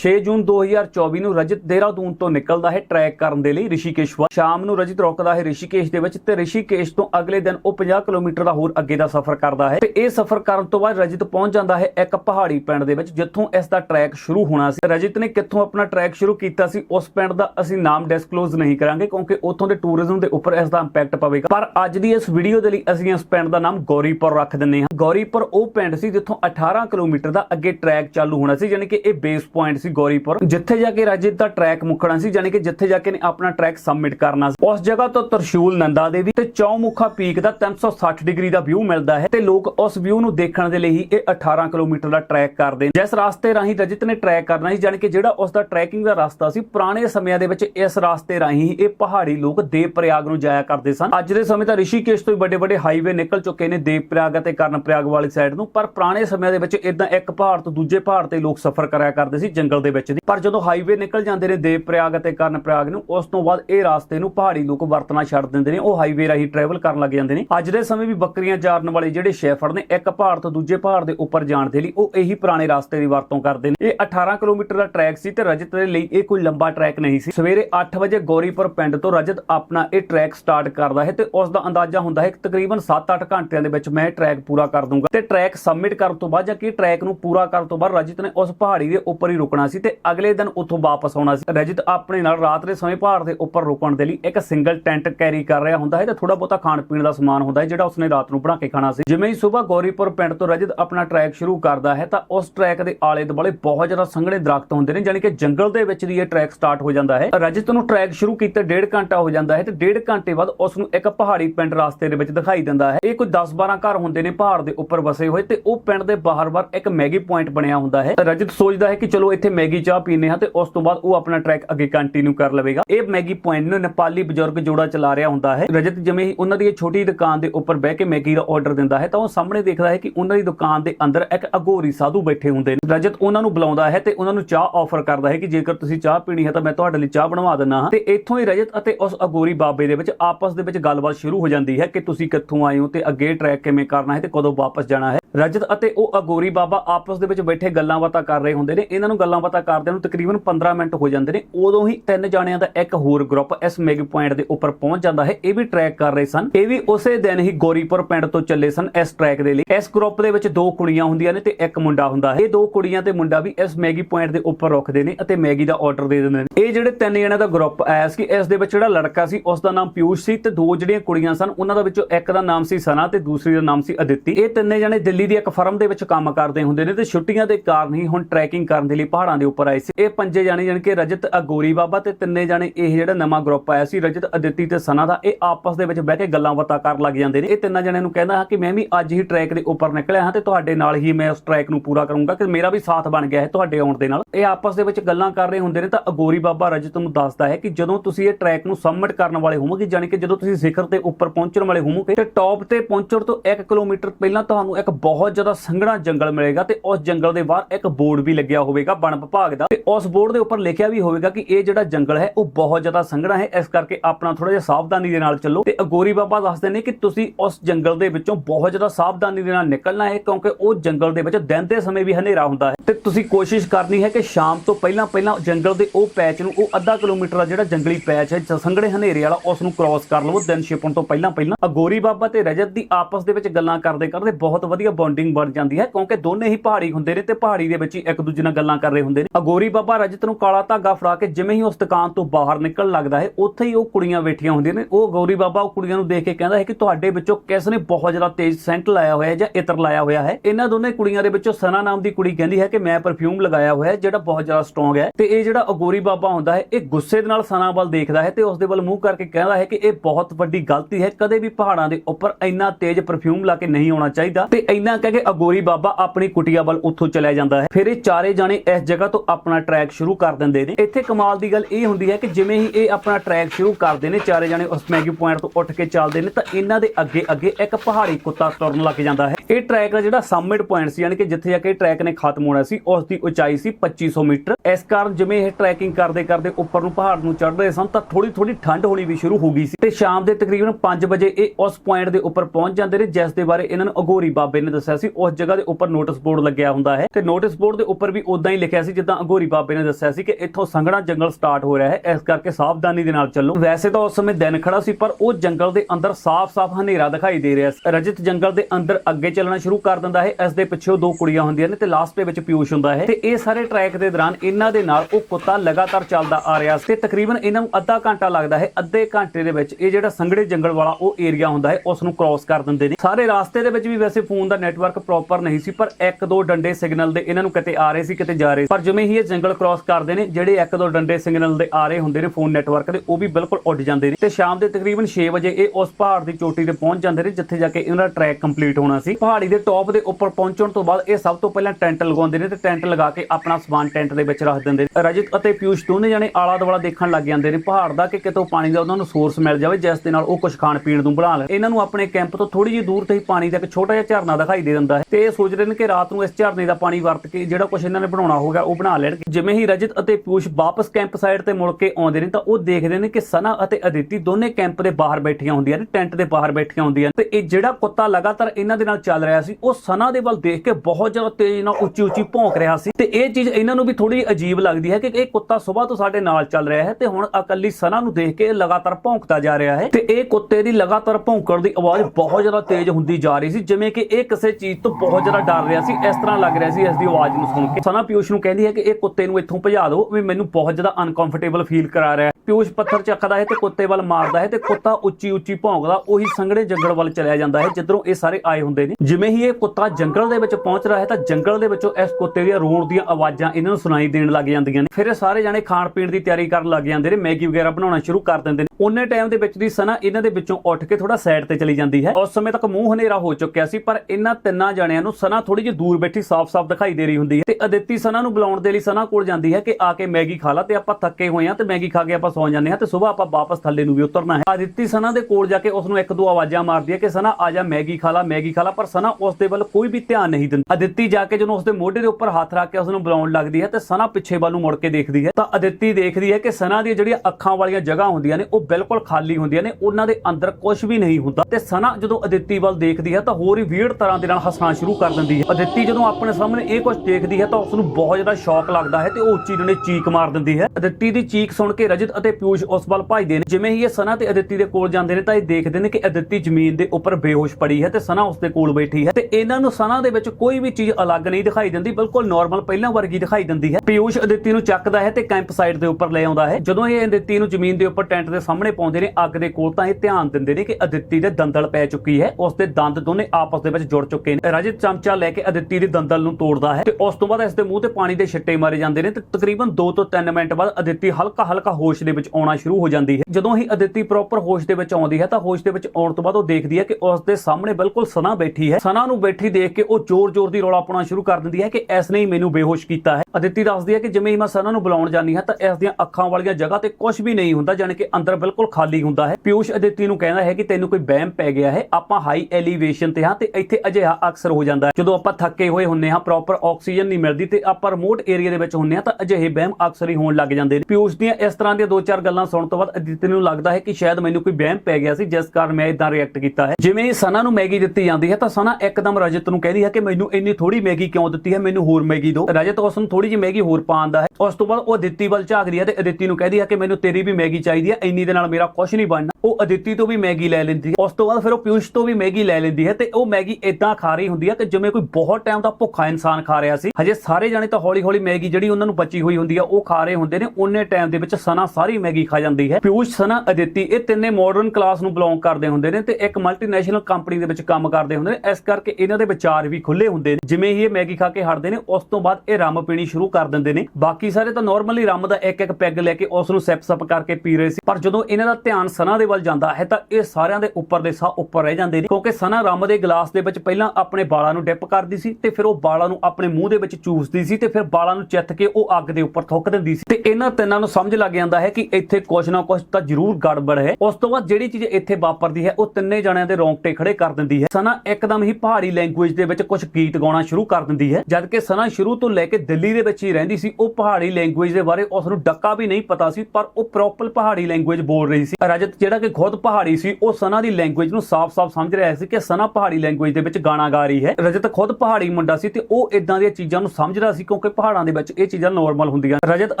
6 ਜੂਨ 2024 ਨੂੰ ਰਜਤ ਦੇਹਰਾਦੂਨ ਤੋਂ ਨਿਕਲਦਾ ਹੈ ਟਰੈਕ ਕਰਨ ਦੇ ਲਈ ਰਿਸ਼ੀਕੇਸ਼ ਵੱਲ। ਸ਼ਾਮ ਨੂੰ ਰਜਤ ਰੁਕਦਾ ਹੈ ਰਿਸ਼ੀਕੇਸ਼ ਦੇ ਵਿੱਚ ਤੇ ਰਿਸ਼ੀਕੇਸ਼ ਤੋਂ ਅਗਲੇ ਦਿਨ ਉਹ 50 ਕਿਲੋਮੀਟਰ ਦਾ ਹੋਰ ਅੱਗੇ ਦਾ ਸਫ਼ਰ ਕਰਦਾ ਹੈ। ਤੇ ਇਹ ਸਫ਼ਰ ਕਰਨ ਤੋਂ ਬਾਅਦ ਰਜਤ ਪਹੁੰਚ ਜਾਂਦਾ ਹੈ ਇੱਕ ਪਹਾੜੀ ਪਿੰਡ ਦੇ ਵਿੱਚ, ਜਿੱਥੋਂ ਇਸ ਦਾ ਟਰੈਕ ਸ਼ੁਰੂ ਹੋਣਾ ਸੀ। ਰਜਤ ਨੇ ਕਿੱਥੋਂ ਆਪਣਾ ਟਰੈਕ ਸ਼ੁਰੂ ਕੀਤਾ ਸੀ, ਉਸ ਪਿੰਡ ਦਾ ਅਸੀਂ ਨਾਮ ਡਿਸਕਲੋਜ਼ ਨਹੀਂ ਕਰਾਂਗੇ, ਕਿਉਂਕਿ ਉੱਥੋਂ ਦੇ ਟੂਰਿਜ਼ਮ ਦੇ ਉੱਪਰ ਇਸ ਦਾ ਇੰਪੈਕਟ ਪਵੇਗਾ। ਪਰ ਅੱਜ ਦੀ ਇਸ ਵੀਡੀਓ ਦੇ ਲਈ ਅਸੀਂ ਇਸ ਪਿੰਡ ਦਾ ਨਾਮ ਗੌਰੀਪੁਰ ਰੱਖ ਦਿੰਨੇ ਹਾਂ। ਗੌਰੀਪੁਰ ਉਹ ਪਿੰਡ ਸੀ, ਜਿੱਥੋਂ 18 ਕਿਲੋਮੀਟਰ ਦਾ ਅੱਗੇ ਟਰੈਕ ਚਾਲੂ ਹੋਣਾ ਸੀ, ਯਾਨੀ ਕਿ ਇਹ ਬੇਸ ਪੁਆਇੰਟ ਸੀ ਗੌਰੀਪੁਰ, ਜਿੱਥੇ ਜਾ ਕੇ ਰਜਤ ਦਾ ਟਰੈਕ ਮੁੱਕਣਾ ਸੀ ਯਾਨੀ ਕਿ ਜਿੱਥੇ ਜਾ ਕੇ ਨੇ ਆਪਣਾ ਟਰੈਕ ਸਬਮਿਟ ਕਰਨਾ ਸੀ। ਉਸ ਜਗ੍ਹਾ ਤੋਂ ਤਰਸ਼ੂਲ ਨੰਦਾ ਦੇਵੀ ਤੇ ਚੌਮੁਖਾ ਪੀਕ ਦਾ 360 ਡਿਗਰੀ ਦਾ ਵਿਊ ਮਿਲਦਾ ਹੈ ਤੇ ਲੋਕ ਉਸ ਵਿਊ ਨੂੰ ਦੇਖਣ ਦੇ ਲਈ ਹੀ ਇਹ 18 ਕਿਲੋਮੀਟਰ ਦਾ ਟਰੈਕ ਕਰਦੇ ਨੇ। ਜਿਸ ਰਾਸਤੇ ਰਾਹੀਂ ਰਜਤ ਨੇ ਟਰੈਕ ਕਰਨਾ ਸੀ ਯਾਨੀ ਕਿ ਜਿਹੜਾ ਉਸ ਦਾ ਟਰੈਕਿੰਗ ਦਾ ਰਸਤਾ ਸੀ, ਪੁਰਾਣੇ ਸਮਿਆਂ ਦੇ ਵਿੱਚ ਇਸ ਰਾਸਤੇ ਰਾਹੀਂ ਇਹ ਪਹਾੜੀ ਲੋਕ ਦੇਵ ਪ੍ਰਯਾਗ ਨੂੰ ਜਾਇਆ ਕਰਦੇ ਸਨ। ਅੱਜ ਦੇ ਸਮੇਂ ਤਾਂ ਰਿਸ਼ੀਕੇਸ਼ ਤੋਂ ਵੱਡੇ ਵੱਡੇ ਹਾਈਵੇ ਨਿਕਲ ਚੁੱਕੇ ਨੇ ਦੇਵ ਪ੍ਰਯਾਗ ਅਤੇ ਕਰਨ ਪ੍ਰਯਾਗ ਵਾਲੀ ਸਾਈਡ ਨੂੰ, ਪਰ ਪੁਰਾਣੇ ਸਮਿਆਂ ਦੇ ਵਿੱਚ ਇਦਾਂ ਇੱਕ ਪਹਾੜ ਤੋਂ ਦੂਜੇ ਪਹਾੜ ਤੇ ਲੋਕ ਸਫ਼ਰ ਕਰਿਆ ਕਰਦੇ ਸੀ, ਜੰਗਲ ਦੇ ਵਿੱਚ ਦੀ। ਪਰ ਜਦੋਂ ਹਾਈਵੇ ਨਿਕਲ ਜਾਂਦੇ ਨੇ ਦੇਵ ਪ੍ਰਯਾਗ ਅਤੇ ਕਰਨ ਪ੍ਰਯਾਗ ਨੂੰ, ਉਸ ਤੋਂ ਬਾਅਦ ਇਹ ਰਾਸਤੇ ਨੂੰ ਪਹਾੜੀ ਲੋਕ ਵਰਤਣਾ ਛੱਡ ਦਿੰਦੇ ਨੇ। ਉਹ ਹਾਈਵੇ ਰਾਹੀਂ ਟਰੈਵਲ ਕਰਨ ਲੱਗ ਜਾਂਦੇ ਨੇ। ਅੱਜ ਦੇ ਸਮੇਂ ਵੀ ਬੱਕਰੀਆਂ ਚਾਰਨ ਵਾਲੇ ਜਿਹੜੇ ਸ਼ੈਫਰਡ ਨੇ, ਇੱਕ ਪਹਾੜ ਤੋਂ ਦੂਜੇ ਪਹਾੜ ਦੇ ਉੱਪਰ ਜਾਣ ਦੇ ਲਈ ਉਹ ਇਹੀ ਪੁਰਾਣੇ ਰਾਸਤੇ ਦੀ ਵਰਤੋਂ ਕਰਦੇ ਨੇ। ਇਹ 18 ਕਿਲੋਮੀਟਰ ਦਾ ਟਰੈਕ ਸੀ ਤੇ ਰਜਤ ਦੇ ਲਈ ਇਹ ਕੋਈ ਲੰਬਾ ਟਰੈਕ ਨਹੀਂ ਸੀ। ਸਵੇਰੇ 8 ਵਜੇ ਗੌਰੀਪੁਰ ਪਿੰਡ ਤੋਂ ਰਜਤ ਆਪਣਾ ਇਹ ਟਰੈਕ ਸਟਾਰਟ ਕਰਦਾ ਹੈ ਤੇ ਉਸ ਦਾ ਅੰਦਾਜ਼ਾ ਹੁੰਦਾ ਹੈ ਕਿ ਤਕਰੀਬਨ 7-8 ਘੰਟਿਆਂ ਦੇ ਵਿੱਚ ਮੈਂ ਇਹ ਟਰੈਕ ਪੂਰਾ ਕਰ ਦੂੰਗਾ। ਤੇ ਟਰੈਕ ਸਬਮਿਟ ਕਰਨ ਤੋਂ ਬਾਅਦ ਜਾਂ ਕਿ ਟਰੈਕ ਨੂੰ ਪੂਰਾ ਕਰਨ ਤੋਂ ਬਾਅਦ ਰਜਤ ਨੇ ਉਸ ਪਹਾੜੀ ਦੇ ਉੱਪਰ ਹੀ ਰੁਕਣਾ ਸੀ ਤੇ ਅਗਲੇ ਦਿਨ ਉੱਥੋਂ ਵਾਪਸ ਆਉਣਾ ਸੀ। ਰਜਤ ਆਪਣੇ ਨਾਲ ਰਾਤ ਦੇ ਸਮੇਂ ਪਹਾੜ ਦੇ ਉੱਪਰ ਰੁਕਣ ਦੇ ਲਈ ਇੱਕ ਸਿੰਗਲ ਟੈਂਟ ਕੈਰੀ ਕਰ ਰਿਹਾ ਹੁੰਦਾ ਹੈ ਤੇ ਥੋੜਾ ਬਹੁਤਾ ਖਾਣ ਪੀਣ ਦਾ ਸਮਾਨ ਹੁੰਦਾ ਹੈ ਜਿਹੜਾ ਉਸਨੇ ਰਾਤ ਨੂੰ ਬਣਾ ਕੇ ਖਾਣਾ ਸੀ। ਜਿਵੇਂ ਹੀ ਸਵੇਰ ਗੌਰੀਪੁਰ ਪਿੰਡ ਤੋਂ ਰਜਤ ਆਪਣਾ ਟਰੈਕ ਸ਼ੁਰੂ ਕਰਦਾ ਹੈ ਤਾਂ ਉਸ ਟਰੈਕ ਦੇ ਆਲੇ ਦੁਆਲੇ ਬਹੁਤ ਜ਼ਿਆਦਾ ਸੰਘਣੇ ਦਰਖਤ ਹੁੰਦੇ ਨੇ ਯਾਨੀ ਕਿ ਜੰਗਲ ਦੇ ਵਿੱਚ ਦੀ ਇਹ ਟਰੈਕ ਸਟਾਰਟ ਹੋ ਜਾਂਦਾ ਹੈ। ਰਜਤ ਨੂੰ ਟਰੈਕ ਸ਼ੁਰੂ ਕੀਤੇ ਡੇਢ ਘੰਟਾ ਹੋ ਜਾਂਦਾ ਹੈ ਤੇ ਡੇਢ ਘੰਟੇ ਬਾਅਦ ਉਸ ਨੂੰ ਇੱਕ ਪਹਾੜੀ ਪਿੰਡ ਰਸਤੇ ਦੇ ਵਿੱਚ ਦਿਖਾਈ ਦਿੰਦਾ ਹੈ। ਇਹ ਕੋਈ 10-12 ਘਰ ਹੁੰਦੇ ਨੇ ਪਹਾੜ ਦੇ ਉੱਪਰ ਵਸੇ ਹੋਏ ਤੇ ਉਹ ਪਿੰਡ ਦੇ ਬਾਹਰ-ਬਾਹਰ ਇੱਕ ਮੈਗੀ ਪੁਆਇੰਟ ਬਣਿਆ ਹੁੰਦਾ ਹੈ। ਰਜਤ ਸੋਚਦਾ ਹੈ ਕਿ ਚਲੋ ਇੱਥੇ ਮੈਗੀ ਚਾਹ ਪੀਨੇ ਹਾਂ ਤੇ ਉਸ ਤੋਂ ਬਾਅਦ ਉਹ ਆਪਣਾ ਟਰੈਕ ਅੱਗੇ ਕੰਟੀਨਿਊ ਕਰ ਲਵੇਗਾ। ਇਹ ਮੈਗੀ ਪੁਆਇੰਟ ਨੂੰ ਨੇਪਾਲੀ ਬਜ਼ੁਰਗ ਜੋੜਾ ਚਲਾ ਰਿਹਾ ਹੁੰਦਾ ਹੈ। ਰਜਤ ਜਿਵੇਂ ਹੀ ਉਹਨਾਂ ਦੀ ਇਹ ਛੋਟੀ ਦੁਕਾਨ ਦੇ ਉੱਪਰ ਬਹਿ ਕੇ ਮੈਗੀ ਦਾ ਆਰਡਰ ਦਿੰਦਾ ਹੈ, ਤਾਂ ਉਹ ਸਾਹਮਣੇ ਦੇਖਦਾ ਹੈ ਕਿ ਉਹਨਾਂ ਦੀ ਦੁਕਾਨ ਦੇ ਅੰਦਰ ਇੱਕ ਅਗੋਰੀ ਸਾਧੂ ਬੈਠੇ ਹੁੰਦੇ ਨੇ। ਰਜਤ ਉਹਨਾਂ ਨੂੰ ਬੁਲਾਉਂਦਾ ਹੈ ਤੇ ਉਹਨਾਂ ਨੂੰ ਚਾਹ ਆਫਰ ਕਰਦਾ ਹੈ ਕਿ ਜੇਕਰ ਤੁਸੀਂ ਚਾਹ ਪੀਣੀ ਹੈ ਤਾਂ ਮੈਂ ਤੁਹਾਡੇ ਲਈ ਚਾਹ ਬਣਵਾ ਦਿੰਦਾ ਹਾਂ। ਤੇ ਇੱਥੋਂ ਹੀ ਰਜਤ ਅਤੇ ਉਸ ਅਗੋਰੀ ਬਾਬੇ ਦੇ ਵਿੱਚ ਆਪਸ ਦੇ ਵਿੱਚ ਗੱਲਬਾਤ ਸ਼ੁਰੂ ਹੋ ਜਾਂਦੀ ਹੈ ਕਿ ਤੁਸੀਂ ਕਿੱਥੋਂ ਆਏ ਹੋ ਤੇ ਅੱਗੇ ਟਰੈਕ ਕਿਵੇਂ ਕਰਨਾ ਹੈ ਤੇ ਕਦੋਂ ਵਾਪਸ ਜਾਣਾ ਹੈ। ਰਜਤ ਅਤੇ ਉਹ ਅਗੋਰੀ ਬਾਬਾ ਆਪਸ ਦੇ ਵਿੱਚ ਬੈਠੇ ਗੱਲਾਂ ਬਾਤਾਂ ਕਰ ਰਹੇ ਹੁੰਦੇ ਨੇ। ਇਹਨਾਂ ਨੂੰ ਗੱਲਾਂ ਪਤਾ ਕਰਦੇ ਨੂੰ ਤਕਰੀਬਨ 15 ਮਿੰਟ ਹੋ ਜਾਂਦੇ ਨੇ, ਉਦੋਂ ਹੀ ਤਿੰਨ ਜਾਣਿਆਂ ਦਾ ਇੱਕ ਹੋਰ ਗਰੁੱਪ ਇਸ ਮੈਗੀ ਪੁਆਇੰਟ ਦੇ ਉੱਪਰ ਪਹੁੰਚ ਜਾਂਦਾ ਹੈ, ਇਹ ਵੀ ਟਰੈਕ ਕਰ ਰਹੇ ਸਨ। ਇਹ ਵੀ ਉਸੇ ਦਿਨ ਹੀ ਗੋਰੀਪੁਰ ਪਿੰਡ ਤੋਂ ਚੱਲੇ ਸਨ ਇਸ ਟਰੈਕ ਦੇ ਲਈ। ਇਸ ਗਰੁੱਪ ਦੇ ਵਿੱਚ ਦੋ ਕੁੜੀਆਂ ਹੁੰਦੀਆਂ ਨੇ ਤੇ ਇੱਕ ਮੁੰਡਾ ਹੁੰਦਾ ਹੈ। ਇਹ ਦੋ ਕੁੜੀਆਂ ਤੇ ਮੁੰਡਾ ਵੀ ਇਸ ਮੈਗੀ ਪੁਆਇੰਟ ਦੇ ਉੱਪਰ ਰੁਕਦੇ ਨੇ ਅਤੇ ਮੈਗੀ ਦਾ ਆਰਡਰ ਦੇ ਦਿੰਦੇ ਨੇ। ਇਹ ਜਿਹੜੇ ਤਿੰਨ ਜਣਿਆਂ ਦਾ ਗਰੁੱਪ ਆਇਆ ਸੀ, ਇਸ ਦੇ ਵਿੱਚ ਜਿਹੜਾ ਲੜਕਾ ਸੀ, ਉਸ ਦਾ ਨਾਮ ਪਿਊਸ਼ ਸੀ ਤੇ ਦੋ ਜਿਹੜੀਆਂ ਕੁੜੀਆਂ ਸਨ, ਉਹਨਾਂ ਦਾ ਵਿੱਚੋਂ ਇੱਕ ਦਾ ਨਾਮ ਸੀ ਸਨਾ ਤੇ ਦੂਸਰੀ ਦਾ ਨਾਮ ਸੀ ਅਦਿੱਤੀ। ਇਹ ਤਿੰਨੇ ਜਣੇ ਦਿੱਲੀ ਦੀ ਇੱਕ ਫਰਮ ਦੇ ਵਿੱਚ ਕੰਮ ਕਰਦੇ ਹੁੰਦੇ ਨੇ ਤੇ ਛੁੱਟੀਆਂ ਦੇ ਕਾਰਨ ਹੀ ਹੁਣ ਟਰੈਕਿੰਗ ਕਰਨ ਦੇ ਲਈ ਪਹਾੜਾਂ ਦੇ ਉੱਪਰ ਆਏ ਸੀ। ਇਹ ਪੰਜੇ ਜਾਣੇ ਜਾਣ ਕਿ ਰਜਤ, ਅਗੋਰੀ ਬਾਬਾ ਤੇ ਤਿੰਨੇ ਜਾਣੇ ਇਹ ਜਿਹੜਾ ਨਵਾਂ ਗਰੁੱਪ ਆਇਆ ਸੀ, ਰਜਤ, ਅਦਿੱਤੀ ਤੇ ਸਨਾ ਦਾ, ਇਹ ਆਪਸ ਦੇ ਵਿੱਚ ਬਹਿ ਕੇ ਗੱਲਾਂ ਬਾਤਾਂ ਕਰਨ ਲੱਗ ਜਾਂਦੇ ਨੇ। ਇਹ ਤਿੰਨਾਂ ਜਣਿਆਂ ਨੂੰ ਕਹਿੰਦਾ ਹਾਂ ਕਿ ਮੈਂ ਵੀ ਅੱਜ ਹੀ ਟਰੈਕ ਦੇ ਉੱਪਰ ਨਿਕਲਿਆ ਹਾਂ ਤੇ ਤੁਹਾਡੇ ਨਾਲ ਹੀ ਮੈਂ ਉਸ ਟਰੈਕ ਨੂੰ ਪੂਰਾ ਕਰੂੰਗਾ ਕਿ ਮੇਰਾ ਵੀ ਸਾਥ ਬਣ ਗਿਆ ਹੈ ਤੁਹਾਡੇ ਆਉਣ ਦੇ ਨਾਲ। ਇਹ ਆਪਸ ਦੇ ਵਿੱਚ ਗੱਲਾਂ ਕਰ ਰਹੇ ਹੁੰਦੇ ਨੇ ਤਾਂ ਅਗੋਰੀ ਬਾਬਾ ਰਜਤ ਨੂੰ ਦੱਸਦਾ ਹੈ ਕਿ ਜਦੋਂ ਤੁਸੀਂ ਇਹ ਟਰੈਕ ਨੂੰ ਸਬਮਿਟ ਕਰਨ ਵਾਲੇ ਹੋਵੋਗੇ ਯਾਨੀ ਕਿ ਜਦੋਂ ਤੁਸੀਂ ਸਿਖਰ ਦੇ ਉੱਪਰ ਪਹੁੰਚਣ ਵਾਲੇ ਹੋਵੋਗੇ, ਤੇ ਟੌਪ ਤੇ ਪਹੁੰਚਣ ਤੋਂ 1 ਕਿਲੋਮੀਟਰ ਪਹਿਲਾਂ ਤੁਹਾਨੂੰ ਇੱਕ ਬਹੁਤ ਜ਼ਿਆਦਾ ਸੰਘਣਾ ਜੰਗਲ ਮਿਲੇਗਾ ਤੇ ਉਸ ਜੰਗਲ ਦੇ ਬਾਹਰ ਇੱਕ ਬੋਰਡ ਵੀ ਲੱਗਿਆ ਹੋਵੇਗਾ, ਬਣ ਵਿਭਾਗ ਦਾ। ਤੇ ਉਸ ਬੋਰਡ ਦੇ ਉੱਪਰ ਲਿਖਿਆ ਵੀ ਹੋਵੇਗਾ ਕਿ ਇਹ ਜਿਹੜਾ ਜੰਗਲ ਹੈ, ਉਹ ਬਹੁਤ ਜ਼ਿਆਦਾ ਸੰਘਣਾ ਹੈ। ਇਸ ਕਰਕੇ ਆਪਣਾ ਥੋੜਾ ਜਿਹਾ ਸਾਵਧਾਨੀ ਦੇ ਨਾਲ ਚੱਲੋ। ਤੇ ਅਗੋਰੀ ਬਾਬਾ ਦੱਸਦੇ ਨੇ ਕਿ ਤੁਸੀਂ ਉਸ ਜੰਗਲ ਦੇ ਵਿੱਚੋਂ ਬਹੁਤ ਜ਼ਿਆਦਾ ਸਾਵਧਾਨੀ ਦੇ ਨਾਲ ਨਿਕਲਣਾ ਹੈ, ਕਿਉਂਕਿ ਉਹ ਜੰਗਲ ਦੇ ਵਿੱਚ ਦਿਨ ਦੇ ਸਮੇਂ ਵੀ ਹਨੇਰਾ ਹੁੰਦਾ ਹੈ। ਤੇ ਤੁਸੀਂ ਕੋਸ਼ਿਸ਼ ਕਰਨੀ ਹੈ ਕਿ ਸ਼ਾਮ ਤੋਂ ਪਹਿਲਾਂ ਪਹਿਲਾਂ ਜੰਗਲ ਦੇ ਉਹ ਪੈਚ ਨੂੰ, ਉਹ ਅੱਧਾ ਕਿਲੋਮੀਟਰ ਦਾ ਜਿਹੜਾ ਜੰਗਲੀ ਪੈਚ ਹੈ ਸੰਘਣੇ ਹਨੇਰੇ ਵਾਲਾ, ਉਸ ਨੂੰ ਕ੍ਰਾਸ ਕਰ ਲਵੋ ਦਿਨ ਛਿਪਣ ਤੋਂ ਪਹਿਲਾਂ ਪਹਿਲਾਂ। ਅਗੋਰੀ ਬਾਬਾ ਤੇ ਰਜਤ ਦੀ ਆਪਸ ਦੇ ਵਿੱਚ ਗੱਲਾਂ ਕਰਦੇ ਕਰਦੇ ਬਹੁਤ ਵਧੀਆ ਬੌਂਡਿੰਗ ਬਣ ਜਾਂਦੀ ਹੈ, ਕਿਉਂਕਿ ਦੋਨੇ ਹੀ ਪਹਾੜੀ ਹੁੰਦੇ ਨੇ ਤੇ ਪਹਾੜੀ ਦੇ ਵਿੱਚ ਹੀ ਇੱਕ ਦੂਜੇ ਨਾਲ ਗੱਲਾਂ ਕਰ ਰਹੇ ਹੁੰਦੇ ਨੇ। ਅਗੋਰੀ ਬਾਬਾ ਰਜਤ ਨੂੰ ਕਾਲਾ ਧਾਗਾ ਫੜਾ ਕੇ ਜਿਵੇਂ ਹੀ ਉਸ ਦੁਕਾਨ ਤੋਂ ਬਾਹਰ ਨਿਕਲਣ ਲੱਗਦਾ ਹੈ, ਉੱਥੇ ਹੀ ਉਹ ਕੁੜੀਆਂ ਬੈਠੀਆਂ ਹੁੰਦੀਆਂ ਨੇ। ਉਹ ਅਗੋਰੀ ਬਾਬਾ ਉਹ ਕੁੜੀਆਂ ਨੂੰ ਦੇਖ ਕੇ ਕਹਿੰਦਾ ਹੈ ਕਿ ਤੁਹਾਡੇ ਵਿੱਚੋਂ ਕਿਸ ਨੇ ਬਹੁਤ ਜ਼ਿਆਦਾ ਤੇਜ਼ ਸੈਂਟ ਲਾਇਆ ਹੋਇਆ ਹੈ ਜਾਂ ਇਤਰ ਲਾਇਆ ਹੋਇਆ ਹੈ? ਇਹਨਾਂ ਦੋਨੇ ਕੁੜੀਆਂ ਦੇ ਵਿੱਚੋਂ ਸਨਾ ਨਾਮ ਦੀ ਕੁੜੀ ਕਹਿੰਦੀ ਹੈ ਕਿ ਮੈਂ ਪਰਫਿਊਮ ਲਗਾਇਆ ਹੋਇਆ ਹੈ, ਜਿਹੜਾ ਬਹੁਤ ਜ਼ਿਆਦਾ ਸਟਰੋਂਗ ਹੈ। ਤੇ ਇਹ ਜਿਹੜਾ ਅਗੋਰੀ ਬਾਬਾ ਹੁੰਦਾ ਹੈ, ਇਹ ਗੁੱਸੇ ਦੇ ਨਾਲ ਸਨਾ ਵੱਲ ਦੇਖਦਾ ਹੈ ਤੇ ਉਸ ਦੇ ਵੱਲ ਮੂੰਹ ਕਰਕੇ ਕਹਿੰਦਾ ਹੈ ਕਿ ਇਹ ਬਹੁਤ ਵੱਡੀ ਗਲਤੀ ਹੈ। ਕਦੇ ਵੀ ਪਹਾੜਾਂ ਦੇ ਉੱਪਰ ਇੰਨਾ ਤੇਜ਼ ਪਰਫਿਊਮ ਲਾ ਕੇ ਨਹੀਂ ਆਉਣਾ ਚਾਹੀਦਾ। ਤੇ ਇੰਨਾ ਕਹਿ ਕੇ ਅਗੋਰੀ ਬਾਬਾ ਆਪਣੀ ਕੁਟੀਆ ਵੱਲ ਉੱਥੋਂ ਚਲਿਆ ਜਾਂਦਾ ਹੈ। ਫਿਰ ਇਹ ਚਾਰੇ ਜਾਣੇ ਇਸ ਜਗ੍ਹਾ ਤੋਂ ਆਪਣਾ ਟਰੈਕ ਸ਼ੁਰੂ ਕਰ ਦਿੰਦੇ ਨੇ। ਇੱਥੇ ਕਮਾਲ ਦੀ ਗੱਲ ਇਹ ਹੁੰਦੀ ਹੈ ਕਿ ਜਿਵੇਂ ਹੀ ਇਹ ਆਪਣਾ ਟਰੈਕ ਸ਼ੁਰੂ ਕਰਦੇ ਨੇ, ਚਾਰੇ ਜਾਣੇ ਉਸ ਮੈਗੀ ਪੁਆਇੰਟ ਤੋਂ ਉੱਠ ਕੇ ਚੱਲਦੇ ਨੇ, ਤਾਂ ਇਹਨਾਂ ਦੇ ਅੱਗੇ ਅੱਗੇ ਇੱਕ ਪਹਾੜੀ ਕੁੱਤਾ ਤੁਰਨ ਲੱਗ ਜਾਂਦਾ ਹੈ। ਇਹ ਟਰੈਕ ਦਾ ਜਿਹੜਾ ਸਬਮਿਟ ਪੁਆਇੰਟ ਸੀ, ਯਾਨੀ ਕਿ ਜਿੱਥੇ ਜਾ ਕੇ ਟਰੈਕ ਨੇ ਖਤਮ ਹੋਣਾ ਸੀ, ਉਸ ਦੀ ਉਚਾਈ ਸੀ 2500 ਮੀਟਰ। ਇਸ ਕਾਰਨ ਜਿਵੇਂ ਇਹ ਟਰੈਕਿੰਗ ਕਰਦੇ ਕਰਦੇ ਉੱਪਰ ਨੂੰ ਪਹਾੜ ਨੂੰ ਚੜ੍ਹ ਰਹੇ ਸਨ, ਤਾਂ ਥੋੜੀ ਥੋੜੀ ਠੰਡ ਹੋਣੀ ਵੀ ਸ਼ੁਰੂ ਹੋ ਗਈ ਸੀ। ਤੇ ਸ਼ਾਮ ਦੇ ਤਕਰੀਬਨ 5 ਵਜੇ ਇਹ ਉਸ ਪੁਆਇੰਟ ਦੇ ਉੱਪਰ ਪਹੁੰਚ ਜਾਂਦੇ ਨੇ, ਜਿਸ ਦੇ ਬਾਰੇ ਇਹਨਾਂ ਨੂੰ ਅਗੋਰੀ ਬਾਬੇ ਨੇ ਦੱਸਿਆ ਸੀ। ਉਸ ਜਗ੍ਹਾ ਦੇ ਉੱਪਰ ਨੋਟਿਸ ਬੋਰਡ ਲੱਗਿਆ ਹੁੰਦਾ ਹੈ। ਤੇ ਨੋਟਿਸ ਬੋਰਡ ਦੇ ਉੱਪਰ ਵੀ ਉਦਾਂ ਹੀ ਲਿਖਿਆ ਸੀ ਜਿੱਦਾਂ ਅਗੋਰੀ ਬਾਬੇ ਨੇ ਦੱਸਿਆ ਸੀ ਕਿ ਇੱਥੋਂ ਸੰਘਣਾ ਜੰਗਲ ਸਟਾਰਟ ਹੋ ਰਿਹਾ ਹੈ। ਇਸ ਕਰਕੇ ਸਾਵਧਾਨੀ ਦੇ ਨਾਲ ਚੱਲੋ। ਵੈਸੇ ਤਾਂ ਉਸ ਸਮੇਂ ਦਿਨ ਖੜਾ ਸੀ, ਪਰ ਉਹ ਜੰਗਲ ਦੇ ਅੰਦਰ ਸਾਫ਼-ਸਾਫ਼ ਹਨੇਰਾ ਦਿਖਾਈ ਦੇ ਰਿਹਾ ਸੀ। ਰਜਤ ਜੰਗਲ ਦੇ ਅੰਦਰ ਅੱਗੇ ਚੱਲਣਾ ਸ਼ੁਰੂ ਕਰ ਦਿੰਦਾ ਹੈ। ਇਸ ਦੇ ਪਿੱਛੇ ਦੋ ਕੁੜੀਆਂ ਹੁੰਦੀਆਂ ਨੇ ਤੇ ਲਾਸਟ ਦੇ ਵਿੱਚ ਪਿਊਸ਼ ਹੁੰਦਾ ਹੈ। ਤੇ ਇਹ ਸਾਰੇ ਟਰੈਕ ਦੇ ਦੌਰਾਨ ਇਹਨਾਂ ਦੇ ਨਾਲ ਉਹ ਕੁੱਤਾ ਲਗਾਤਾਰ ਚੱਲਦਾ ਆ ਰਿਹਾ ਸੀ। ਤੇ ਤਕਰੀਬਨ ਇਹਨਾਂ ਨੂੰ ਅੱਧਾ ਘੰਟਾ ਲੱਗਦਾ ਹੈ। ਅੱਧੇ ਘੰਟੇ ਦੇ ਵਿੱਚ ਇਹ ਜਿਹੜਾ ਸੰਘੜੇ ਜੰਗਲ ਵਾਲਾ ਉਹ ਏਰੀਆ ਹੁੰਦਾ ਹੈ, ਉਸ ਨੂੰ ਕ੍ਰਾਸ ਕਰ ਦਿੰਦੇ ਨੇ। ਸਾਰੇ ਰਾਸਤੇ ਦੇ ਵਿੱਚ ਵੀ ਵੈਸੇ ਫੋਨ ਦਾ ਨੈਟਵਰਕ ਪ੍ਰੋਪਰ ਨਹੀਂ ਸੀ, ਪਰ ਇੱਕ ਦੋ ਡੰਡੇ ਸਿਗਨਲ ਦੇ ਇਹਨਾਂ ਨੂੰ ਕਿਤੇ ਆ ਰਹੇ ਸੀ, ਕਿਤੇ ਜਾ ਰਹੇ ਸੀ। ਪਰ ਜਿਵੇਂ ਹੀ ਇਹ ਜੰਗਲ ਕ੍ਰਾਸ ਕਰਦੇ ਨੇ, ਜਿਹੜੇ ਇੱਕ ਦੋ ਡੰਡੇ ਸਿਗਨਲ ਦੇ ਆ ਰਹੇ ਹੁੰਦੇ ਨੇ ਫੋਨ ਨੈਟਵਰਕ ਦੇ, ਉਹ ਵੀ ਬਿਲਕੁਲ ਉੱਡ ਜਾਂਦੇ ਨੇ। ਤੇ ਸ਼ਾਮ ਦੇ ਤਕਰੀਬਨ 6 ਵਜੇ ਇਹ ਉਸ ਪਹਾੜ ਦੀ ਚੋਟੀ ਤੇ ਪਹੁੰਚ ਜਾਂਦੇ ਨੇ, ਜਿੱਥੇ ਜਾ ਕੇ ਇਹਨਾਂ ਦਾ ਟਰੈਕ ਕੰਪਲੀਟ ਹੋਣਾ ਸੀ। ਪਹਾੜੀ ਦੇ ਟੌਪ ਦੇ ਉੱਪਰ ਪਹੁੰਚਣ ਤੋਂ ਬਾਅਦ ਇਹ ਸਭ ਤੋਂ ਪਹਿਲਾਂ ਟੈਂਟ ਲਗਾਉਂਦੇ ਨੇ ਤੇ ਟੈਂਟ ਲਗਾ ਕੇ ਆਪਣਾ ਸਮਾਨ ਟੈਂਟ ਦੇ ਵਿੱਚ ਰੱਖ ਦਿੰਦੇ ਨੇ। ਰਜਤ ਅਤੇ ਪਿਊਸ਼ ਦੋਨੇ ਜਣੇ ਆਲਾ ਦੁਆਲਾ ਦੇਖਣ ਲੱਗ ਜਾਂਦੇ ਨੇ। ਪਹਾੜ ਦਾ ਕਿ ਕਿਤੋਂ ਪਾਣੀ ਦਾ ਉਹਨਾਂ ਨੂੰ ਸੋਰਸ ਮਿਲ ਜਾਵੇ, ਜਿਸ ਦੇ ਨਾਲ ਉਹ ਕੁਝ ਖਾਣ ਪੀਣ ਨੂੰ ਬਣਾ ਲੈ ਇਹਨਾਂ ਨੂੰ ਆਪਣੇ ਕੈਂਪ ਤੋਂ ਥੋੜੀ ਜਿਹੀ ਦੂਰ ਤੇ ਹੀ ਪਾਣੀ ਦਾ ਇੱਕ ਛੋਟਾ ਜਿਹਾ ਝਰਨਾ ਦਿਖਾਈ ਦੇ ਦਿੰਦਾ ਹੈ। ਤੇ ਇਹ ਸੋਚਦੇ ਨੇ ਕਿ ਰਾਤ ਨੂੰ ਇਸ ਝਰਨੇ ਦਾ ਪਾਣੀ ਵਰਤ ਕੇ ਜਿਹੜਾ ਕੁਝ ਇਹਨਾਂ ਨੇ ਬਣਾਉਣਾ ਹੋਗਾ ਉਹ ਬਣਾ ਲੈਣਗੇ ਜਿਵੇਂ ਹੀ ਰਜਤ ਅਤੇ ਪਿਊਸ਼ ਵਾਪਸ ਕੈਂਪ ਸਾਈਡ ਤੇ ਮੁੜ ਕੇ ਆਉਂਦੇ ਨੇ ਤਾਂ ਉਹ ਦੇਖਦੇ ਨੇ ਕਿ ਸਨਾ ਅਤੇ ਅਦਿੱਤੀ ਦੋਨੇ ਕੈਂਪ ਦੇ ਬਾਹਰ ਬੈਠੀਆਂ ਹੁੰਦੀਆਂ ਨੇ, ਟੈਂਟ ਦੇ ਬਾਹਰ ਬੈਠੀਆਂ ਹੁੰਦੀਆਂ ਨੇ। ਤੇ ਇਹ ਜਿਹੜਾ ਕੁੱਤਾ ਲਗਾਤਾਰ ਇਹਨਾਂ ਦੇ ਨਾਲ ਚੱਲ ਰਿਹਾ ਸੀ, ਉਹ ਸਨਾ ਦੇ ਵੱਲ ਦੇਖ ਕੇ ਬਹੁਤ ਜ਼ਿਆਦਾ ਤੇਜ਼ ਨਾਲ ਉੱਚੀ ਉੱਚੀ ਭੌਂਕ ਰਿਹਾ ਸੀ। ਤੇ ਇਹ ਚੀਜ਼ ਇਹਨਾਂ ਨੂੰ ਵੀ ਥੋੜੀ ਅਜੀਬ ਲੱਗਦੀ ਹੈ ਕਿ ਇਹ ਕੁੱਤਾ ਸਵੇਰ ਤੋਂ ਸਾਡੇ ਨਾਲ ਚੱਲ ਰਿਹਾ ਹੈ ਤੇ ਹੁਣ ਇਕੱਲੀ ਸਨਾ ਨੂੰ ਦੇਖ ਕੇ ਇਹ ਲਗਾਤਾਰ ਭੌਂਕਦਾ ਜਾ ਰਿਹਾ ਹੈ। ਤੇ ਇਹ ਕੁੱਤੇ ਦੀ ਲਗਾਤਾਰ ਭੌਂਕਣ ਦੀ ਆਵਾਜ਼ ਬਹੁਤ ਜ਼ਿਆਦਾ ਤੇਜ਼ ਹੁੰਦੀ ਜਾ ਰਹੀ ਸੀ, ਜਿਵੇਂ ਕਿ ਇਹ ਕਿਸੇ ਚੀਜ਼ ਤੋਂ ਬਹੁਤ ਜ਼ਿਆਦਾ ਡਰ ਰਿਹਾ ਸੀ, ਇਸ ਤਰ੍ਹਾਂ ਲੱਗ ਰਿਹਾ ਸੀ ਇਸ ਦੀ ਆਵਾਜ਼ ਨੂੰ ਸੁਣ ਕੇ। ਸਨਾ ਪਿਊਸ਼ ਨੂੰ ਕਹਿੰਦੀ ਹੈ ਕਿ ਇਹ ਕੁੱਤੇ ਨੂੰ ਇੱਥੋਂ ਭਜਾ ਦਿਓ ਵੀ ਮੈਨੂੰ ਬਹੁਤ ਜ਼ਿਆਦਾ ਅਨਕੰਫਰਟੇਬਲ ਫੀਲ ਕਰਾ ਰਿਹਾ ਹੈ। ਪਿਊਸ਼ ਪੱਥਰ ਚੱਕਦਾ ਹੈ ਤੇ ਕੁੱਤੇ ਵੱਲ ਮਾਰਦਾ ਹੈ ਤੇ ਕੁੱਤਾ ਉੱਚੀ ਉੱਚੀ ਭੌਂਕਦਾ, ਉਹੀ ਸੰਘਣੇ ਜੰਗਲ ਵੱਲ ਚਲਿਆ ਜਾਂਦਾ ਹੈ ਜਿੱਧਰੋਂ ਇਹ ਸਾਰੇ ਆਏ ਹੁੰਦੇ ਨੇ। ਜਿਵੇਂ ਹੀ ਇਹ ਕੁੱਤਾ ਜੰਗਲ ਦੇ ਵਿੱਚ ਪਹੁੰਚ ਰਿਹਾ ਹੈ ਤਾਂ ਜੰਗਲ ਦੇ ਵਿੱਚੋਂ ਇਸ ਕੁੱਤੇ ਦੀਆਂ ਰੋਣ ਦੀਆਂ ਆਵਾਜ਼ਾਂ ਇਹਨਾਂ ਨੂੰ ਸੁਣਾਈ ਦੇਣ ਲੱਗ ਜਾਂਦੀਆਂ ਨੇ। ਫਿਰ ਇਹ ਸਾਰੇ ਜਾਣੇ ਖਾਣ ਪੀਣ ਦੀ ਤਿਆਰੀ ਕਰਨ ਲੱਗ ਜਾਂਦੇ ਨੇ, ਮੈਗੀ ਵਗੈਰਾ ਬਣਾਉਣਾ ਸ਼ੁਰੂ ਕਰ ਦਿੰਦੇ ਨੇ। ਉਹਨੇ ਟਾਈਮ ਦੇ ਵਿੱਚ ਦੀ ਸਨਾ ਇਹਨਾਂ ਦੇ ਵਿੱਚੋਂ ਉੱਠ ਕੇ ਥੋੜਾ ਸਾਈਡ ਤੇ ਚਲੀ ਜਾਂਦੀ ਹੈ। ਉਸ ਸਮੇਂ ਤੱਕ ਮੂੰਹ ਹਨੇਰਾ ਹੋ ਚੁੱਕਿਆ ਸੀ, ਪਰ ਇਹਨਾਂ ਤਿੰਨਾਂ ਜਣਿਆਂ ਨੂੰ ਸਨਾ ਥੋੜੀ ਜਿਹੀ ਦੂਰ ਬੈਠੀ ਸਾਫ਼-ਸਾਫ਼ ਦਿਖਾਈ ਦੇ ਰਹੀ ਹੁੰਦੀ ਹੈ। ਤੇ ਅਦਿੱਤੀ ਸਨਾ ਨੂੰ ਬੁਲਾਉਣ ਦੇ ਲਈ ਸਨਾ ਕੋਲ ਜਾਂਦੀ ਹੈ ਕਿ ਆ ਕੇ ਮੈਗੀ ਖਾ ਲਾ ਤੇ ਆਪਾਂ ਥੱਕੇ ਹੋਏ ਆ ਤੇ ਮੈਗੀ ਖਾ ਕੇ ਆਪਾਂ ਸੌਂ ਜਾਂਦੇ ਹਾਂ ਤੇ ਸਵੇਰ ਆਪਾਂ ਵਾਪਸ ਥੱਲੇ ਨੂੰ ਵੀ ਉਤਰਨਾ ਹੈ। ਅਦਿੱਤੀ ਸਨਾ ਦੇ ਕੋਲ ਜਾ ਕੇ ਉਸ ਨੂੰ ਇੱਕ ਦੋ ਆਵਾਜ਼ਾਂ ਮਾਰਦੀ ਹੈ ਕਿ ਸਨਾ ਆ ਜਾ ਮੈਗੀ ਖਾ ਲਾ, ਮੈਗੀ ਖਾ ਲਾ, ਪਰ ਸਨਾ ਉਸ ਦੇ ਵੱਲ ਕੋਈ ਵੀ ਧਿਆਨ ਨਹੀਂ ਦਿੰਦੀ। ਅਦਿੱਤੀ ਜਾ ਕੇ ਜਦੋਂ ਉਸ ਦੇ ਮੋਢੇ ਦੇ ਉੱਪਰ ਹੱਥ ਰੱਖ ਕੇ ਉਸ ਨੂੰ ਬੁਲਾਉਣ ਲੱਗਦੀ ਹੈ ਤੇ ਸਨਾ ਪਿੱਛੇ ਵੱਲ ਨੂੰ ਮੁੜ ਕੇ ਦੇਖਦੀ ਹੈ ਤਾਂ ਅਦਿੱਤੀ ਦੇਖਦੀ ਹੈ ਕਿ ਸਨਾ ਦੀਆਂ ਜਿਹੜੀਆਂ ਅੱਖਾਂ ਵਾਲੀਆਂ ਜਗ੍ਹਾ ਹੁੰਦੀਆਂ ਨੇ ਉਹ ਬਿਲਕੁਲ ਖਾਲੀ ਹੁੰਦੀਆਂ ਨੇ, ਉਹਨਾਂ ਦੇ ਅੰਦਰ ਕੁਝ ਵੀ ਨਹੀਂ ਹੁੰਦਾ। ਤੇ ਸਨਾ ਜਦੋਂ ਅਦਿੱਤੀ ਵੱਲ ਦੇਖਦੀ ਹੈ ਤਾਂ ਹੋਰ ਹੀ ਵੀੜ ਤਰ੍ਹਾਂ ਦੇ ਨਾਲ ਹੱਸਣਾ ਸ਼ੁਰੂ ਕਰ ਦਿੰਦੀ ਹੈ। ਅਦਿੱਤੀ ਜਦੋਂ ਆਪਣੇ ਸਾਹਮਣੇ ਇਹ ਕੁਝ ਦੇਖਦੀ ਹੈ ਤਾਂ ਉਸ ਨੂੰ ਬਹੁਤ ਜ਼ਿਆਦਾ ਸ਼ੌਕ ਲੱਗਦਾ ਹੈ ਤੇ ਉਹ ਉੱਚੀ ਜਣੇ ਚੀਕ ਮਾਰ ਦਿੰਦੀ ਹੈ। ਅਦਿੱਤੀ ਦੀ ਚੀਕ ਸੁਣ ਕੇ ਰਜਤ ਅਤੇ ਪਿਊਸ਼ ਉਸ ਵੱਲ ਭੱਜਦੇ ਨੇ। ਜਿਵੇਂ ਹੀ ਇਹ ਸਨਾ ਤੇ ਅਦਿੱਤੀ ਦੇ ਕੋਲ ਜਾਂਦੇ ਨੇ ਤਾਂ ਇਹ ਦੇਖਦੇ ਨੇ ਕਿ ਅਦਿੱਤੀ ਜ਼ਮੀਨ ਦੇ ਉੱਪਰ ਬੇਹੋਸ਼ ਪੜੀ ਹੈ ਤੇ ਸਨਾ ਉਸ ਦੇ ਕੋਲ ਬੈਠੀ ਹੈ। ਤੇ ਇਹਨਾਂ ਨੂੰ ਸਨਾ ਦੇ ਵਿੱਚ ਕੋਈ ਵੀ ਚੀਜ਼ ਅਲੱਗ ਨਹੀਂ ਦਿਖਾਈ ਦਿੰਦੀ, ਬਿਲਕੁਲ ਨਾਰਮਲ ਪਹਿਲਾਂ ਵਰਗੀ ਦਿਖਾਈ ਦਿੰਦੀ ਹੈ। ਪਿਊਸ਼ ਅਦਿੱਤੀ ਨੂੰ ਚੱਕਦਾ ਹੈ ਤੇ ਕੈਂਪ ਸਾਈਟ ਦੇ ਉੱਪਰ ਲੈ ਆਉਂਦਾ ਹੈ। ਜਦੋਂ ਇਹ ਅਦਿੱਤੀ ਨੂੰ ਜ਼ਮੀਨ ਦੇ ਉੱਪਰ ਟੈਂਟ ਦੇ ਸਾਹਮਣੇ ਪਾਉਂਦੇ ਨੇ ਅੱਗ ਦੇ ਕੋਲ, ਤਾਂ ਇਹ ਧਿਆਨ ਦਿੰਦੇ ਨੇ ਕਿ ਅਦਿੱਤੀ ਦੇ ਦੰਦਲ ਪੈ ਚੁੱਕੀ ਹੈ। ਉਸ ਦੇ ਦੰਦ ਦੋਨੇ ਆਪਸ ਦੇ ਵਿੱਚ ਜੁੜ ਚੁੱਕੇ ਨੇ। ਰਜਤ ਚਮਚਾ ਲੈ ਕੇ ਅਦਿੱਤੀ ਦੇ ਦੰਦਲ ਨੂੰ ਤੋੜਦਾ ਹੈ ਤੇ ਉਸ ਤੋਂ ਬਾਅਦ ਇਸ ਦੇ ਮੂੰਹ ਤੇ ਪਾਣੀ ਦੇ ਛਿੱਟੇ ਮਾਰੇ ਜਾਂਦੇ ਨੇ ਤੇ ਤਕਰੀਬਨ 2 ਤੋਂ 3 ਮਿੰਟ ਬਾਅਦ ਅਦਿੱਤੀ ਹਲਕਾ ਹਲਕਾ ਹੋਸ਼ ਦੇ ਵਿੱਚ ਆਉਣਾ ਸ਼ੁਰੂ ਹੋ ਜਾਂਦੀ ਹੈ। ਜਦੋਂ ਹੀ ਅਦਿੱਤੀ ਪ੍ਰੋਪਰ ਹੋਸ਼ ਦੇ ਵਿੱਚ ਆਉਂਦੀ ਹੈ, ਤਾਂ ਹੋਸ਼ ਦੇ ਵਿੱਚ ਆਉਣ ਤੋਂ ਬਾਅਦ ਉਹ ਦੇਖਦੀ ਹੈ ਕਿ ਉਸ ਦੇ ਸਾਹਮਣੇ ਬਿਲਕੁਲ ਸਨਾ ਬੈਠੀ ਹੈ। ਸਨਾ ਨੂੰ ਬੈਠੀ ਦੇਖ ਕੇ ਉਹ ਜ਼ੋਰ-ਜ਼ੋਰ ਦੀ ਰੌਲਾ ਪਾਉਣਾ ਸ਼ੁਰੂ ਕਰ ਦਿੰਦੀ ਹੈ ਕਿ ਇਸ ਨੇ ਹੀ ਮੈਨੂੰ ਬੇਹੋਸ਼ ਕੀਤਾ ਹੈ। ਅਦਿੱਤੀ ਦੱਸਦੀ ਹੈ ਕਿ ਜਿਵੇਂ ਹੀ ਮੈਂ ਸਨਾ ਨੂੰ ਬੁਲਾਉਣ ਜਾਂਦੀ ਹਾਂ, ਤਾਂ ਇਸ ਦੀਆਂ ਅੱਖਾਂ ਵਾਲੀਆਂ ਜਗ੍ਹਾ ਤੇ ਕੁਝ ਵੀ ਨਹੀਂ ਹੁੰਦਾ, ਜਾਣੀ ਕਿ ਅੰਦਰ ਬਿਲਕੁਲ ਖਾਲੀ ਹੁੰਦਾ ਹੈ। ਪਿਊਸ਼ ਅਦਿੱਤੀ ਨੂੰ ਕਹਿੰਦਾ ਹੈ ਕਿ ਤੈਨੂੰ ਕੋਈ ਵਹਿਮ ਪੈ ਗਿਆ ਹੈ। ਆਪਾਂ ਹਾਈ ਐਲੀਵੇਸ਼ਨ ਤੇ ਹਾਂ ਤੇ ਇੱਥੇ ਅਜਿਹਾ ਅਕਸਰ ਹੋ ਜਾਂਦਾ ਹੈ। ਜਦੋਂ ਆਪਾਂ ਥੱਕੇ ਹੋਏ ਹੁੰਨੇ ਹਾਂ ਪ੍ਰੋਪਰ ਆਕਸੀਜਨ ਨਹੀਂ ਮਿਲਦੀ ਤੇ ਆਪਾਂ ਰਿਮੋਟ ਏਰੀਆ ਦੇ ਵਿੱਚ ਹੁੰਨੇ ਹਾਂ ਤਾਂ ਅਜਿਹੇ ਵਹਿਮ ਅਕਸਰ ਹੀ ਹੋਣ ਲੱਗ ਜਾਂਦੇ ਨੇ। ਪਿਊਸ਼ ਦੀਆਂ ਇਸ ਤਰ੍ਹਾਂ ਦੀਆਂ ਦੋ ਚਾਰ ਗੱਲਾਂ ਸੁਣਨ ਤੋਂ ਬਾਅਦ ਅਦਿੱਤੀ ਨੂੰ ਲੱਗਦਾ ਹੈ ਕਿ ਸ਼ਾਇਦ ਮੈਨੂੰ ਕੋਈ ਵਹਿਮ ਪੈ ਗਿਆ ਸੀ, ਜਿਸ ਕਾਰਨ ਮੈਂ ਇਦਾਂ ਰਿਐਕਟ ਕੀਤਾ ਹੈ। ਜਿਵੇਂ ਸਨਾ ਨੂੰ ਮੈਗੀ ਦਿੱਤੀ ਜਾਂਦੀ ਹੈ ਤਾਂ ਸਨਾ ਇੱਕਦਮ ਰਜਤ ਨੂੰ ਕਹਿੰਦੀ ਹੈ ਕਿ ਮੈਨੂੰ ਇੰਨੀ ਥੋੜੀ ਮੈਗੀ ਕਿਉਂ ਦਿੱਤੀ ਹੈ? ਮੈਨੂੰ ਹੋਰ ਮੈਗੀ ਦਿਓ। ਰਜਤ ਉਸ ਨੂੰ ਥੋੜੀ ਜਿਹੀ ਮੈਗੀ ਹੋਰ ਪਾਉਂਦਾ ਹੈ। ਉਸ ਤੋਂ ਬਾਅਦ ਉਹ ਅਦਿੱਤੀ ਵੱਲ ਝਾਕਦੀ ਹੈ ਤੇ ਅਦਿੱਤੀ ਨੂੰ ਕਹਿੰਦੀ ਹੈ ਕਿ ਮੈਨੂੰ ਤੇਰੀ ਵੀ ਮੈਗੀ ਚਾਹੀਦੀ ਹੈ, ਇੰਨੀ ਦੇ ਨਾਲ ਮੇਰਾ ਕੁਝ ਨਹੀਂ ਬਣਨਾ। ਉਹ ਅਦਿੱਤੀ ਤੋਂ ਵੀ ਮੈਗੀ ਲੈ ਲੈਂਦੀ ਹੈ। ਉਸ ਤੋਂ ਬਾਅਦ ਫਿਰ ਉਹ ਪਿਊਸ਼ ਤੋਂ ਵੀ ਮੈਗੀ ਲੈ ਲੈਂਦੀ ਹੈ ਤੇ ਉਹ ਮੈਗੀ ਇਦਾਂ ਖਾ ਰਹੀ ਹੁੰਦੀ ਹੈ ਕਿ ਜਿਵੇਂ ਕੋਈ ਬਹੁਤ ਟਾਈਮ ਦਾ ਭੁੱਖਾ ਇਨਸਾਨ ਖਾ ਰਿਹਾ ਸੀ। ਹਜੇ ਸਾਰੇ ਜਾਣੇ ਤਾਂ ਹੌਲੀ ਹੌਲੀ ਮੈਗੀ ਜਿਹੜੀ ਉਹਨਾਂ ਨੂੰ ਬਚੀ ਹੋਈ ਹੁੰਦੀ ਹੈ, ਉਹ ਖਾ ਰਹੇ ਹੁੰਦੇ ਨੇ। ਉਹਨੇ ਟਾਈਮ ਦੇ ਵਿੱਚ ਸਨਾ ਸਾਰੀ ਮੈਗੀ ਖਾ ਜਾਂਦੀ ਹੈ। ਪਿਊਸ਼ ਸਨਾ, ਅਦਿੱਤੀ ਇਹ ਤਿੰਨੇ ਮਾਡਰਨ ਕਲਾਸ ਨੂੰ ਬਿਲੋਂਗ ਕਰਦੇ ਹੁੰਦੇ ਨੇ ਤੇ ਇੱਕ ਮਲਟੀਨੈਸ਼ਨਲ ਕੰਪਨੀ ਦੇ ਵਿੱਚ ਕੰਮ ਕਰਦੇ ਹੁੰਦੇ ਨੇ। ਇਸ ਕਰਕੇ ਇਹਨਾਂ ਦੇ ਵਿਚਾਰ ਵੀ ਖੁੱਲੇ ਹੁੰਦੇ ਨੇ। ਜਿਵੇਂ ਹੀ ਇਹ ਮੈਗੀ ਖਾ ਕੇ ਹਟਦੇ ਨੇ, ਉਸ ਤੋਂ ਬਾਅਦ ਇਹ ਰੰਮ ਪੀਣੀ ਸ਼ੁਰੂ ਕਰ ਦਿੰਦੇ ਨੇ। ਬਾਕੀ ਸਾਰੇ ਤਾਂ ਨਾਰਮਲੀ ਰੰਮ ਦਾ ਇੱਕ ਇੱਕ ਪੈਗ ਲੈ ਕੇ ਉਸ ਨੂੰ ਸਿਪ ਸਪ ਕਰਕੇ ਪੀ ਰਹੇ ਸੀ। ਪਰ ਜਦੋਂ ਇਹਨਾਂ ਦਾ ਧਿਆਨ ਸਨਾ ਦੇ ਵੱਲ ਜਾਂਦਾ ਹੈ ਤਾਂ ਇਹ ਸਾਰਿਆਂ ਦੇ ਉੱਪਰ ਦੇ ਸਾਹ ਉੱਪਰ ਰਹਿ ਜਾਂਦੇ ਨੇ, ਕਿਉਂਕਿ ਸਨਾ ਰਮ ਦੇ ਗਲਾਸ ਦੇ ਵਿੱਚ ਪਹਿਲਾਂ ਆਪਣੇ ਵਾਲਾਂ ਨੂੰ ਡਿਪ ਕਰਦੀ ਸੀ ਤੇ ਫਿਰ ਉਹ ਵਾਲਾਂ ਨੂੰ ਆਪਣੇ ਮੂੰਹ ਦੇ ਵਿੱਚ ਚੂਸਦੀ ਸੀ ਤੇ ਫਿਰ ਵਾਲਾਂ ਨੂੰ ਚਿੱਥ ਕੇ ਉਹ ਅੱਗ ਦੇ ਉੱਪਰ ਥੁੱਕ ਦਿੰਦੀ ਸੀ। ਤੇ ਇਹਨਾਂ ਤਿੰਨਾਂ ਨੂੰ ਸਮਝ ਲੱਗ ਜਾਂਦਾ ਹੈ ਕਿ ਇੱਥੇ ਕੁਝ ਨਾ ਕੁਝ ਤਾਂ ਜ਼ਰੂਰ ਗੜਬੜ ਹੈ। ਉਸ ਤੋਂ ਬਾਅਦ ਜਿਹੜੀ ਚੀਜ਼ ਇੱਥੇ ਵਾਪਰਦੀ ਹੈ, ਉਹ ਤਿੰਨੇ ਜਣਿਆਂ ਦੇ ਰੌਂਗਟੇ ਖੜੇ ਕਰ ਦਿੰਦੀ ਹੈ। ਸਨਾ ਇੱਕਦਮ ਹੀ ਪਹਾੜੀ ਲੈਂਗੁਏਜ ਦੇ ਵਿੱਚ ਕੁਝ ਗੀਤ ਗਾਉਣਾ ਸ਼ੁਰੂ ਕਰ ਦਿੰਦੀ ਹੈ ਜਦ ਕਿ ਸਨਾ ਸ਼ੁਰੂ ਤੋਂ ਲੈ ਕੇ ਦਿੱਲੀ ਦੇ ਵਿੱਚ ਹੀ ਰਹਿੰਦੀ ਸੀ। ਉਹ ਪਹਾੜੀ ਲੈਂਗੁਏਜ ਦੇ ਬਾਰੇ ਉਸ ਨੂੰ ਡੱਕਾ ਵੀ ਨਹੀਂ ਪਤਾ ਸੀ, ਪਰ ਉਹ ਪ੍ਰੋਪਰ ਪਹਾੜੀ ਲੈਂਗੁਏਜ ਬੋਲ ਰਹੀ ਸੀ। ਰਜਤ ਜਿਹੜਾ ਕਿ ਖੁਦ ਪਹਾੜੀ ਸੀ, ਉਹ ਸਨਾ ਦੀ ਲੈਂਗੁਏਜ ਨੂੰ ਸਾਫ਼-ਸਾਫ਼ ਸਮਝ ਰਿਹਾ ਸੀ ਕਿ ਸਨਾ ਪਹਾੜੀ ਲੈਂਗੁਏਜ ਦੇ ਵਿੱਚ ਗਾਣਾ ਗਾ ਰਹੀ ਹੈ। ਰਜਤ ਖੁਦ ਪਹਾੜੀ ਮੁੰਡਾ ਸੀ ਤੇ ਉਹ ਇਦਾਂ ਦੀਆਂ ਚੀਜ਼ਾਂ ਨੂੰ ਸਮਝਦਾ ਸੀ ਕਿਉਂਕਿ ਪਹਾੜਾਂ ਦੇ ਵਿੱਚ ਇਹ ਚੀਜ਼ਾਂ ਨਾਰਮਲ ਹੁੰਦੀਆਂ ਰਜਤ